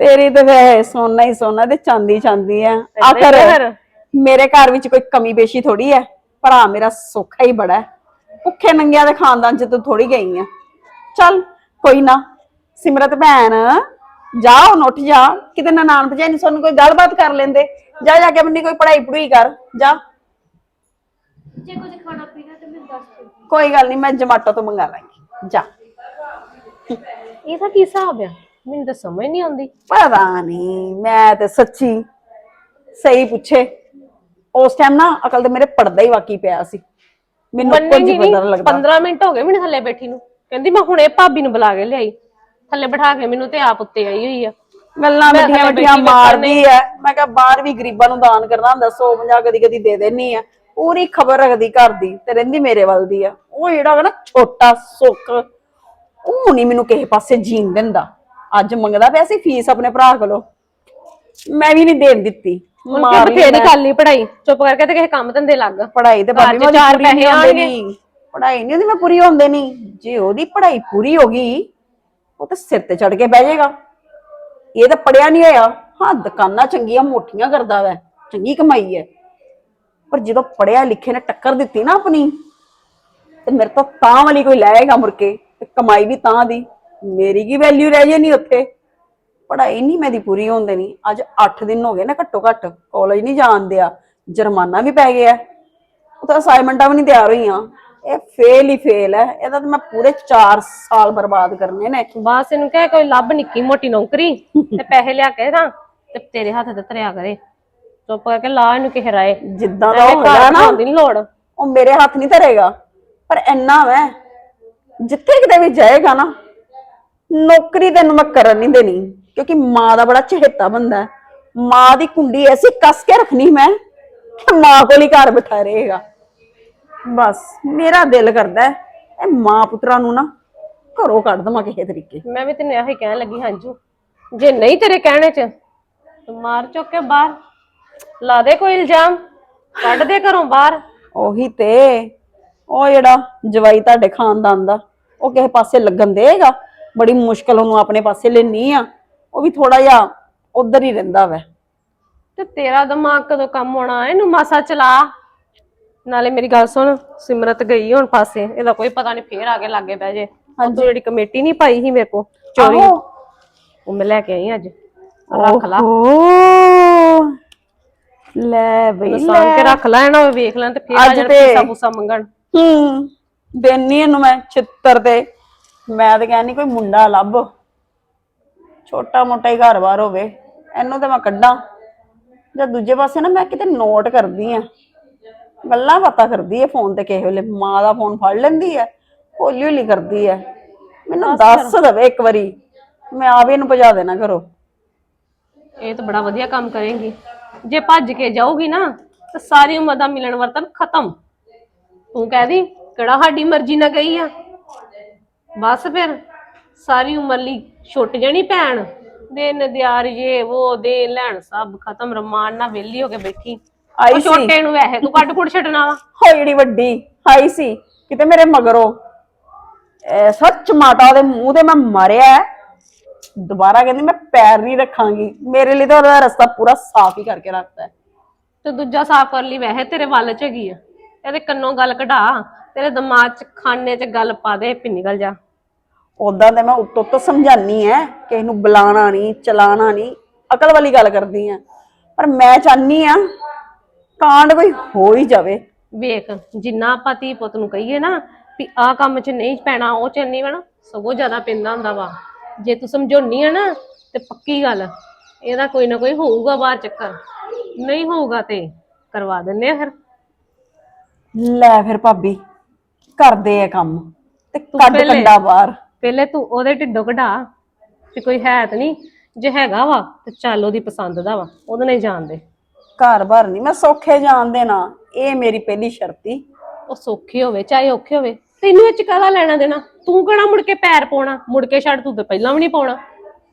ਤੇਰੀ ਤੇ ਵੇ ਸੋਨਾ ਹੀ ਸੋਨਾ ਤੇ ਚਾਂਦੀ ਚਾਂਦੀ ਹੀ ਆਖਰ ਫਿਰ। ਮੇਰੇ ਘਰ ਵਿੱਚ ਕੋਈ ਕਮੀ ਬੇਸ਼ੀ ਥੋੜੀ ਹੈ ਭਰਾ ਮੇਰਾ ਸੌਖਾ ਹੀ ਬੜਾ। ਹੈ ਭੁੱਖੇ ਨੰਗਿਆਂ ਦੇ ਖਾਨਦਾਨ ਚ ਤੂੰ ਥੋੜੀ ਗਈ ਆ। ਚੱਲ ਕੋਈ ਨਾ। ਸਿਮਰਤ ਭੈਣ ਜਾ ਹੁਣ ਉੱਠ ਜਾ। ਕਿਤੇ ਨਨਾਣ ਭਜਾਈ ਨਹੀਂ ਸਾਨੂੰ ਕੋਈ ਗੱਲਬਾਤ ਕਰ ਲੈਂਦੇ। ਜਾ ਜਾ ਕੇ ਆਪਣੀ ਕੋਈ ਪੜ੍ਹਾਈ ਪੜੂਈ ਕਰ। ਜਾ। ਜੇ ਕੁਝ ਖਾਣਾ ਪੀਣਾ ਤੇ ਮੈਨੂੰ ਦੱਸ ਦਿਓ। ਕੋਈ ਗੱਲ ਨਹੀਂ ਮੈਂ ਜਮਾਟੋ ਤੋਂ ਮੰਗਾ ਲਾਂਗੀ। ਜਾ। ਇਹ ਤਾਂ ਕੀ ਹਿਸਾਬ ਆ? ਮੈਨੂੰ ਤਾਂ ਸਮਝ ਨਹੀਂ ਆਉਂਦੀ। ਪਤਾ ਨਹੀਂ ਮੈਂ ਤੇ ਸੱਚੀ ਸਹੀ ਪੁੱਛੇ। ਉਸ ਟਾਈਮ ਨਾ ਅਕਲ ਤੇ ਮੇਰੇ ਪੜਦਾ ਹੀ ਵਾਕੀ ਪਿਆ ਸੀ। ਮੈਨੂੰ ਕੁਝ ਨਹੀਂ ਪਤਾ ਲੱਗਦਾ। 15 ਮਿੰਟ ਹੋ ਗਏ ਮੈਨੂੰ ਥੱਲੇ ਬੈਠੀ ਨੂੰ। ਕਹਿੰਦੀ ਮੈਂ ਹੁਣੇ ਭਾਬੀ ਨੂੰ ਬੁਲਾ ਕੇ ਲਿਆਈ। ਥੱਲੇ ਬਿਠਾ ਕੇ ਮੈਨੂੰ ਤੇ ਆਪ ਉੱਤੇ ਆਈ ਹੋਈ ਆ। ਗੱਲਾਂ ਮੈਂ ਵੱਡੀਆਂ ਥੱਲੇ ਵੱਡੀਆਂ ਬੈਠੀ ਵੇਖਣ ਮਾਰਦੀ ਐ ਮੈਂ ਕਿਹਾ ਬਾਹਰ ਵੀ ਗਰੀਬਾਂ ਨੂੰ ਦਾਨ ਕਰਨਾ ਹੁੰਦਾ 150 ਕਦੀ ਕਦੀ ਦੇ ਦੇਣੀ ਆ। ਪੂਰੀ ਖਬਰ ਰੱਖਦੀ ਘਰ ਦੀ ਤੇ ਰਹਿੰਦੀ ਮੇਰੇ ਵੱਲ ਦੀ ਆ। ਉਹ ਜਿਹੜਾ ਹੈਗਾ ਨਾ ਛੋਟਾ ਸੁੱਖ ਉਹ ਨਹੀਂ ਮੈਨੂੰ ਕਿਸੇ ਪਾਸੇ ਜੀਣ ਦਿੰਦਾ। ਅੱਜ ਮੰਗਦਾ ਪਿਆ ਸੀ ਫੀਸ ਆਪਣੇ ਭਰਾ ਕੋਲੋਂ। ਮੈਂ ਵੀ ਨਹੀਂ ਦੇਣ ਦਿੱਤੀ। ਹੁਣ ਮਾਰ ਕਿ ਲਈ ਬਥੇਰੀ ਮੈਂ। ਕਰ ਲਈ ਪੜਾਈ ਚੁੱਪ ਕਰਕੇ ਤੇ ਕਿਸੇ ਕੰਮ ਧੰਦੇ ਲੱਗ। ਪੜ੍ਹਾਈ ਤੇ ਘਰ ਭਾਬੀ ਚ ਮੇਰੀ ਚਾਰ ਪੈਸੇ ਆਉਣਗੇ। ਨਹੀਂ ਪੜ੍ਹਾਈ ਨਹੀਂ ਉਹਦੀ ਮੈਂ ਪੂਰੀ ਹੁੰਦੇ ਨਹੀਂ ਜੇ ਉਹਦੀ ਪੜ੍ਹਾਈ ਪੂਰੀ ਹੋ ਗਈ ਉਹ ਤਾਂ ਸਿਰ ਤੇ ਚੜ ਕੇ ਬਹਿ ਜਾਏਗਾ। ਇਹ ਤਾਂ ਪੜਿਆ ਨਹੀਂ ਹੋਇਆ। ਹਾਂ ਦੁਕਾਨਾਂ ਚੰਗੀਆਂ ਮੋਟੀਆਂ ਕਰਦਾ ਵੈ ਚੰਗੀ ਕਮਾਈ ਹੈ ਪਰ ਜਦੋਂ ਪੜਿਆ ਲਿਖੇ ਨੇ ਟੱਕਰ ਦਿੱਤੀ ਨਾ ਆਪਣੀ ਤੇ ਮੇਰੇ ਤੋਂ ਤਾਂ ਵਾਲੀ ਕੋਈ ਲਾਏਗਾ ਮੁੜ ਕੇ ਤੇ ਕਮਾਈ ਵੀ ਤਾਂ ਦੀ। ਮੇਰੀ ਕੀ ਵੈਲਿਊ ਰਹਿ ਜਾਣੀ ਉੱਥੇ? ਪੜ੍ਹਾਈ ਨਹੀਂ ਮੇਰੀ ਪੂਰੀ ਹੁੰਦੇ ਨਹੀਂ ਅੱਜ 8 ਦਿਨ ਹੋ ਗਏ ਨਾ ਘੱਟੋ ਘੱਟ ਕਾਲਜ ਨਹੀਂ ਜਾਣ ਦਿਆ ਜੁਰਮਾਨਾ ਵੀ ਪੈ ਗਿਆ। ਉਹ ਤਾਂ ਅਸਾਈਨਮੈਂਟਾਂ ਵੀ ਨਹੀਂ ਤਿਆਰ ਹੋਈਆਂ। ਇਹ ਫੇਲ ਹੀ ਫੇਲ ਹੈ। ਇਹਦਾ ਤਾਂ ਮੈਂ ਪੂਰੇ 4 ਸਾਲ ਬਰਬਾਦ ਕਰਨੇ ਨੇ। ਬਸ ਇਹਨੂੰ ਕਹੇ ਕੋਈ ਲੱਭ ਨਿੱਕੀ ਮੋਟੀ ਨੌਕਰੀ ਤੇ ਪੈਸੇ ਲਿਆ ਕੇ ਨਾ ਤੇ ਤੇਰੇ ਹੱਥ ਤੇ ਧਰਿਆ ਕਰੇ। ਚੁੱਪ ਕਰਕੇ ਲਾ ਇਹਨੂੰ ਕਿਸੇ ਰਾਏ। ਜਿੱਦਾਂ ਦਾ ਉਹ ਹੋਇਆ ਨਾ ਬਣਾਉਣ ਦੀ ਨੀ ਲੋੜ। ਉਹ ਮੇਰੇ ਹੱਥ ਨਹੀਂ ਧਰੇਗਾ। ਪਰ ਇੰਨਾ ਵੈ ਜਿੱਥੇ ਕਿਤੇ ਵੀ ਜਾਏਗਾ ਨਾ ਨੌਕਰੀ ਤੈਨੂੰ ਮੈਂ ਕਰਨ ਨਹੀਂ ਦੇਣੀ ਕਿਉਂਕਿ ਮਾਂ ਦਾ ਬੜਾ ਚਹੇਤਾ ਬੰਦਾ ਮਾਂ ਦੀ ਕੁੰਡੀ ਐਸੀ ਕੱਸ ਕੇ ਰੱਖਣੀ ਮੈਂ ਕਿ ਮਾਂ ਕੋਲ ਹੀ ਘਰ ਬਿਠਾ ਰਹੇਗਾ। ਬਸ ਮੇਰਾ ਦਿਲ ਕਰਦਾ ਹੈ ਇਹ ਮਾਂ ਪੁੱਤਰਾਂ ਨੂੰ ਨਾ ਘਰੋਂ ਕੱਢ ਦਵਾਂ ਕਿਸੇ ਤਰੀਕੇ। ਮੈਂ ਵੀ ਤੈਨੂੰ ਇਹੋ ਕਹਿਣ ਲੱਗੀ ਹਾਂਜੂ। ਜੇ ਨਹੀਂ ਤੇਰੇ ਕਹਿਣੇ ਚ ਤੂੰ ਮਾਰ ਚੁੱਕ ਕੇ ਬਾਹਰ। ਲਾ ਦੇ ਕੋਈ ਇਲਜ਼ਾਮ ਕੱਢ ਦੇ ਘਰੋਂ ਬਾਹਰ। ਉਹੀ ਤੇ ਉਹ ਜਿਹੜਾ ਜਵਾਈ ਤੁਹਾਡੇ ਖਾਨਦਾਨ ਦਾ ਉਹ ਕਿਸੇ ਪਾਸੇ ਲੱਗਣ ਦੇਗਾ ਬੜੀ ਮੁਸ਼ਕਲ ਉਹਨੂੰ ਆਪਣੇ ਪਾਸੇ ਲੈਣੀ ਆ ਉਹ ਵੀ ਥੋੜਾ ਜਿਹਾ ਉਧਰ ਹੀ ਰਹਿੰਦਾ ਵੈ। ਤੇ ਤੇਰਾ ਦਿਮਾਗ ਕਦੋਂ ਕੰਮ ਹੋਣਾ ਇਹਨੂੰ ਮਾਸਾ ਚਲਾ। ਨਾਲੇ ਮੇਰੀ ਗੱਲ ਸੁਣ ਸਿਮਰਤ ਗਈ ਹੁਣ ਪਾਸੇ ਇਹਦਾ ਕੋਈ ਪਤਾ ਨਹੀਂ ਫੇਰ ਆ ਕੇ ਲਾਗੇ ਬਹਿ ਜੇ। ਉਹ ਤੂੰ ਜਿਹੜੀ ਕਮੇਟੀ ਨਹੀਂ ਪਾਈ ਸੀ ਮੇਰੇ ਕੋ ਚੋਰੀ ਆਹੋ। ਉਹ ਮੈਂ ਲੈ ਕੇ ਆਈ ਅੱਜ। ਰੱਖ ਲਾ। ਓਹੋ। ਲੈ ਬਈ ਨਸਾਨ ਕੇ ਰੱਖ ਲੈ ਨਾ ਵੇਖ ਲੈਣ ਤੇ ਫੇਰ ਆ ਅੱਜ ਜਾਣ ਤੇ- ਪੀਸਾ ਪੂਸਾ ਮੰਗਣ। ਹੂੰ ਦੇਨੀ ਇਹਨੂੰ ਮੈਂ ਛਿੱਤਰ ਤੇ। ਮੈਂ ਤਾਂ ਕਹਿੰਨੀ ਕੋਈ ਮੁੰਡਾ ਲੱਭ। ਛੋਟਾ ਮੋਟਾ ਹੀ ਘਰ-ਬਾਰ ਹੋਵੇ। ਇਹਨੂੰ ਤੇ ਮੈਂ ਕੱਢਾਂ। ਜਾਂ ਦੂਜੇ ਪਾਸੇ ਨਾ ਮੈਂ ਕਿਤੇ ਨੋਟ ਕਰਦੀ ਆ। ਗੱਲਾਂ ਬਾਤਾਂ ਕਰਦੀ ਹੈ ਫੋਨ ਤੇ ਕਿਸੇ ਵੇਲੇ। ਮਾਂ ਦਾ ਫੋਨ ਫੜ ਲੈਂਦੀ ਹੈ ਹੌਲੀ ਹੌਲੀ ਕਰਦੀ ਹੈ ਮੈਨੂੰ ਦੱਸ ਦਵੇ ਇੱਕ ਵਾਰੀ। ਮੈਂ ਆਪ ਇਹਨੂੰ ਭਜਾ ਦੇਣਾ ਘਰੋਂ। ਇਹ ਤਾਂ ਬੜਾ ਵਧੀਆ ਕੰਮ ਕਰੇਂਗੀ। ਜੇ ਭੱਜ ਕੇ ਜਾਊਗੀ ਨਾ ਤਾਂ ਸਾਰੀ ਉਮਰ ਦਾ ਮਿਲਣ ਵਰਤਨ ਖਤਮ। ਤੂੰ ਕਹਦੀ ਕਿਹੜਾ ਸਾਡੀ ਮਰਜ਼ੀ ਨਾਲ ਗਈ ਆ? ਬਸ ਫਿਰ ਸਾਰੀ ਉਮਰ ਲਈ ਛੁੱਟ ਜਾਣੀ ਭੈਣ। ਦੇ ਨਦਿਆਰ ਇਹ ਉਹ ਦੇ ਲੈਣ ਸਭ ਖਤਮ ਰਮਾਨ ਨਾਲ ਵਿਹਲੀ ਹੋ ਕੇ ਬੈਠੀ। ਆਈ ਉਹ ਸੀ। ਛੋਟੇ ਨੂੰ ਵੈਸੇ ਤੂੰ ਕੱਢ ਕੁੜ ਛੱਡਣਾ ਵਾ ਹੋ ਜਿਹੜੀ ਵੱਡੀ ਹਾਈ ਸੀ। ਕਿਤੇ ਮੇਰੇ ਮਗਰੋਂ ਐਸਾ ਚਮਾਟਾ ਉਹਦੇ ਮੂੰਹ ਤੇ ਮੈਂ ਮਾਰਿਆ। ਹੈ। ਦੁਬਾਰਾ ਕਹਿੰਦੀ ਮੈਂ ਪੈਰ ਨਹੀਂ ਰੱਖਾਂਗੀ। ਮੇਰੇ ਲਈ ਤਾਂ ਉਹਦਾ ਰਸਤਾ ਪੂਰਾ ਸਾਫ਼ ਹੀ ਕਰਕੇ ਰੱਖਤਾ। ਹੈ ਤੇ ਦੂਜਾ ਸਾਫ਼ ਕਰ ਲਈ ਵੈਸੇ ਤੇਰੇ ਵੱਲ ਚ ਹੈਗੀ ਆ। ਇਹਦੇ ਕੰਨੋਂ ਗੱਲ ਕਢਾ। ਤੇਰੇ ਦਿਮਾਗ ਚ ਖਾਨੇ ਚ ਗੱਲ ਪਾ ਦੇ ਪੀ ਨਿਕਲ ਜਾ। ਉਦਾਂ ਤੇ ਮੈਂ ਉੱਤੋਂ ਉੱਤੋਂ ਸਮਝਾਨੀ ਐ ਕਿ ਇਹਨੂੰ ਬੁਲਾਣਾ ਨਹੀਂ ਚਲਾਣਾ ਨਹੀਂ ਅਕਲ ਵਾਲੀ ਗੱਲ ਕਰਦੀ ਆ ਪਰ ਮੈਂ ਚਾਹਨੀ ਆ ਕਾਂਡ ਕੋਈ ਹੋ ਹੀ ਜਾਵੇ। ਵੇਖ ਜਿੰਨਾ ਆਪਾਂ ਧੀ ਪੁੱਤ ਨੂੰ ਕਹੀਏ ਨਾ ਵੀ ਆਹ ਕੰਮ 'ਚ ਨਹੀਂ ਪੈਣਾ ਉਹ 'ਚ ਨਹੀਂ ਪੈਣਾ ਸਗੋਂ ਜ਼ਿਆਦਾ ਪੈਂਦਾ ਹੁੰਦਾ ਵਾ। ਜੇ ਤੂੰ ਸਮਝਾਉਣੀ ਆ ਨਾ ਤੇ ਪੱਕੀ ਗੱਲ ਇਹਦਾ ਕੋਈ ਨਾ ਕੋਈ ਹੋਊਗਾ ਬਾਹਰ ਚੱਕਰ। ਨਹੀਂ ਹੋਊਗਾ ਤੇ ਕਰਵਾ ਦਿੰਨੇ ਆ ਫਿਰ। ਲੈ ਫਿਰ ਭਾਬੀ ਕਰਦੇ ਆ ਕੰਮ ਤੇ ਕੱਢ ਪਹਿਲੇ- ਕੰਡਾ ਬਾਹਰ। ਪਹਿਲੇ ਤੂੰ ਉਹਦੇ ਢਿੱਡੋਂ ਕਢਾ ਵੀ ਕੋਈ ਹੈ ਤਾਂ ਨਹੀਂ ਜੇ ਹੈਗਾ ਵਾ ਤੇ ਚੱਲ ਉਹਦੀ ਪਸੰਦ ਦਾ ਵਾ ਉਹਦੇ ਨਹੀਂ ਜਾਣਦੇ ਘਰ ਬਾਰ ਨਹੀਂ ਮੈਂ ਸੌਖੇ ਜਾਣ ਦੇਣਾ ਇਹ ਮੇਰੀ ਪਹਿਲੀ ਸ਼ਰਤੀ ਉਹ ਸੌਖੇ ਹੋਵੇ ਚਾਹੇ ਔਖੇ ਹੋਵੇ ਤੈਨੂੰ ਇਹ ਚ ਕਾਹਦਾ ਲੈਣਾ ਦੇਣਾ? ਤੂੰ ਕਿਹੜਾ ਮੁੜ ਕੇ ਪੈਰ ਪਾਉਣਾ? ਮੁੜ ਕੇ ਛੱਡ ਤੂੰ ਤੇ ਪਹਿਲਾਂ ਵੀ ਨਹੀਂ ਪਾਉਣਾ।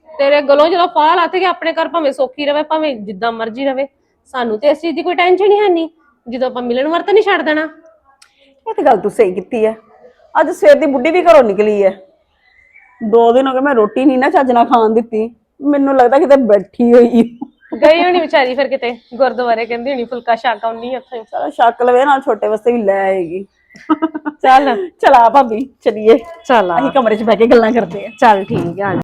ਤੇਰੇ ਗਲੋਂ ਜਦੋਂ ਫਾਹ ਲੱਥ ਗਿਆ ਆਪਣੇ ਘਰ ਭਾਵੇਂ ਸੌਖੀ ਰਵੇ ਭਾਵੇਂ ਜਿੱਦਾਂ ਮਰਜ਼ੀ ਰਵੇ ਸਾਨੂੰ ਤੇ ਇਸ ਚੀਜ਼ ਦੀ ਕੋਈ ਟੈਨਸ਼ਨ ਹੀ ਹੈ ਨਹੀਂ। ਜਦੋਂ ਆਪਾਂ ਮਿਲਣ ਵਰਤ ਨਹੀਂ ਛੱਡ ਦੇਣਾ। ਇਹ ਤੇ ਗੱਲ ਤੂੰ ਸਹੀ ਕੀਤੀ ਹੈ ਅੱਜ ਸਵੇਰ ਦੀ ਬੁੱਢੀ ਵੀ ਘਰੋਂ ਨਿਕਲੀ ਹੈ ਦੋ ਦਿਨ ਹੋ ਗਏ ਮੈਂ ਰੋਟੀ ਨਹੀਂ ਨਾ ਚੱਜ ਨਾਲ ਖਾਣ ਦਿੱਤੀ। ਮੈਨੂੰ ਲੱਗਦਾ ਕਿਤੇ ਬੈਠੀ ਹੋਈ ਗਈ ਹੋਣੀ ਵਿਚਾਰੀ ਫਿਰ ਕਿਤੇ ਗੁਰਦੁਆਰੇ ਕਹਿੰਦੀ ਹੋਣੀ ਫੁਲਕਾ ਛਕ ਆਉਣੀ ਉੱਥੇ। ਚਲ ਸ਼ੱਕ ਲਵੇ ਨਾਲ ਛੋਟੇ ਵਾਸਤੇ ਵੀ ਲੈ ਆਏਗੀ। ਚੱਲ। ਚਲਾ ਭਾਬੀ ਚਲੀਏ। ਚੱਲ ਅਸੀਂ ਕਮਰੇ 'ਚ ਬਹਿ ਕੇ ਗੱਲਾਂ ਕਰਦੇ ਆ। ਚੱਲ ਠੀਕ ਆ।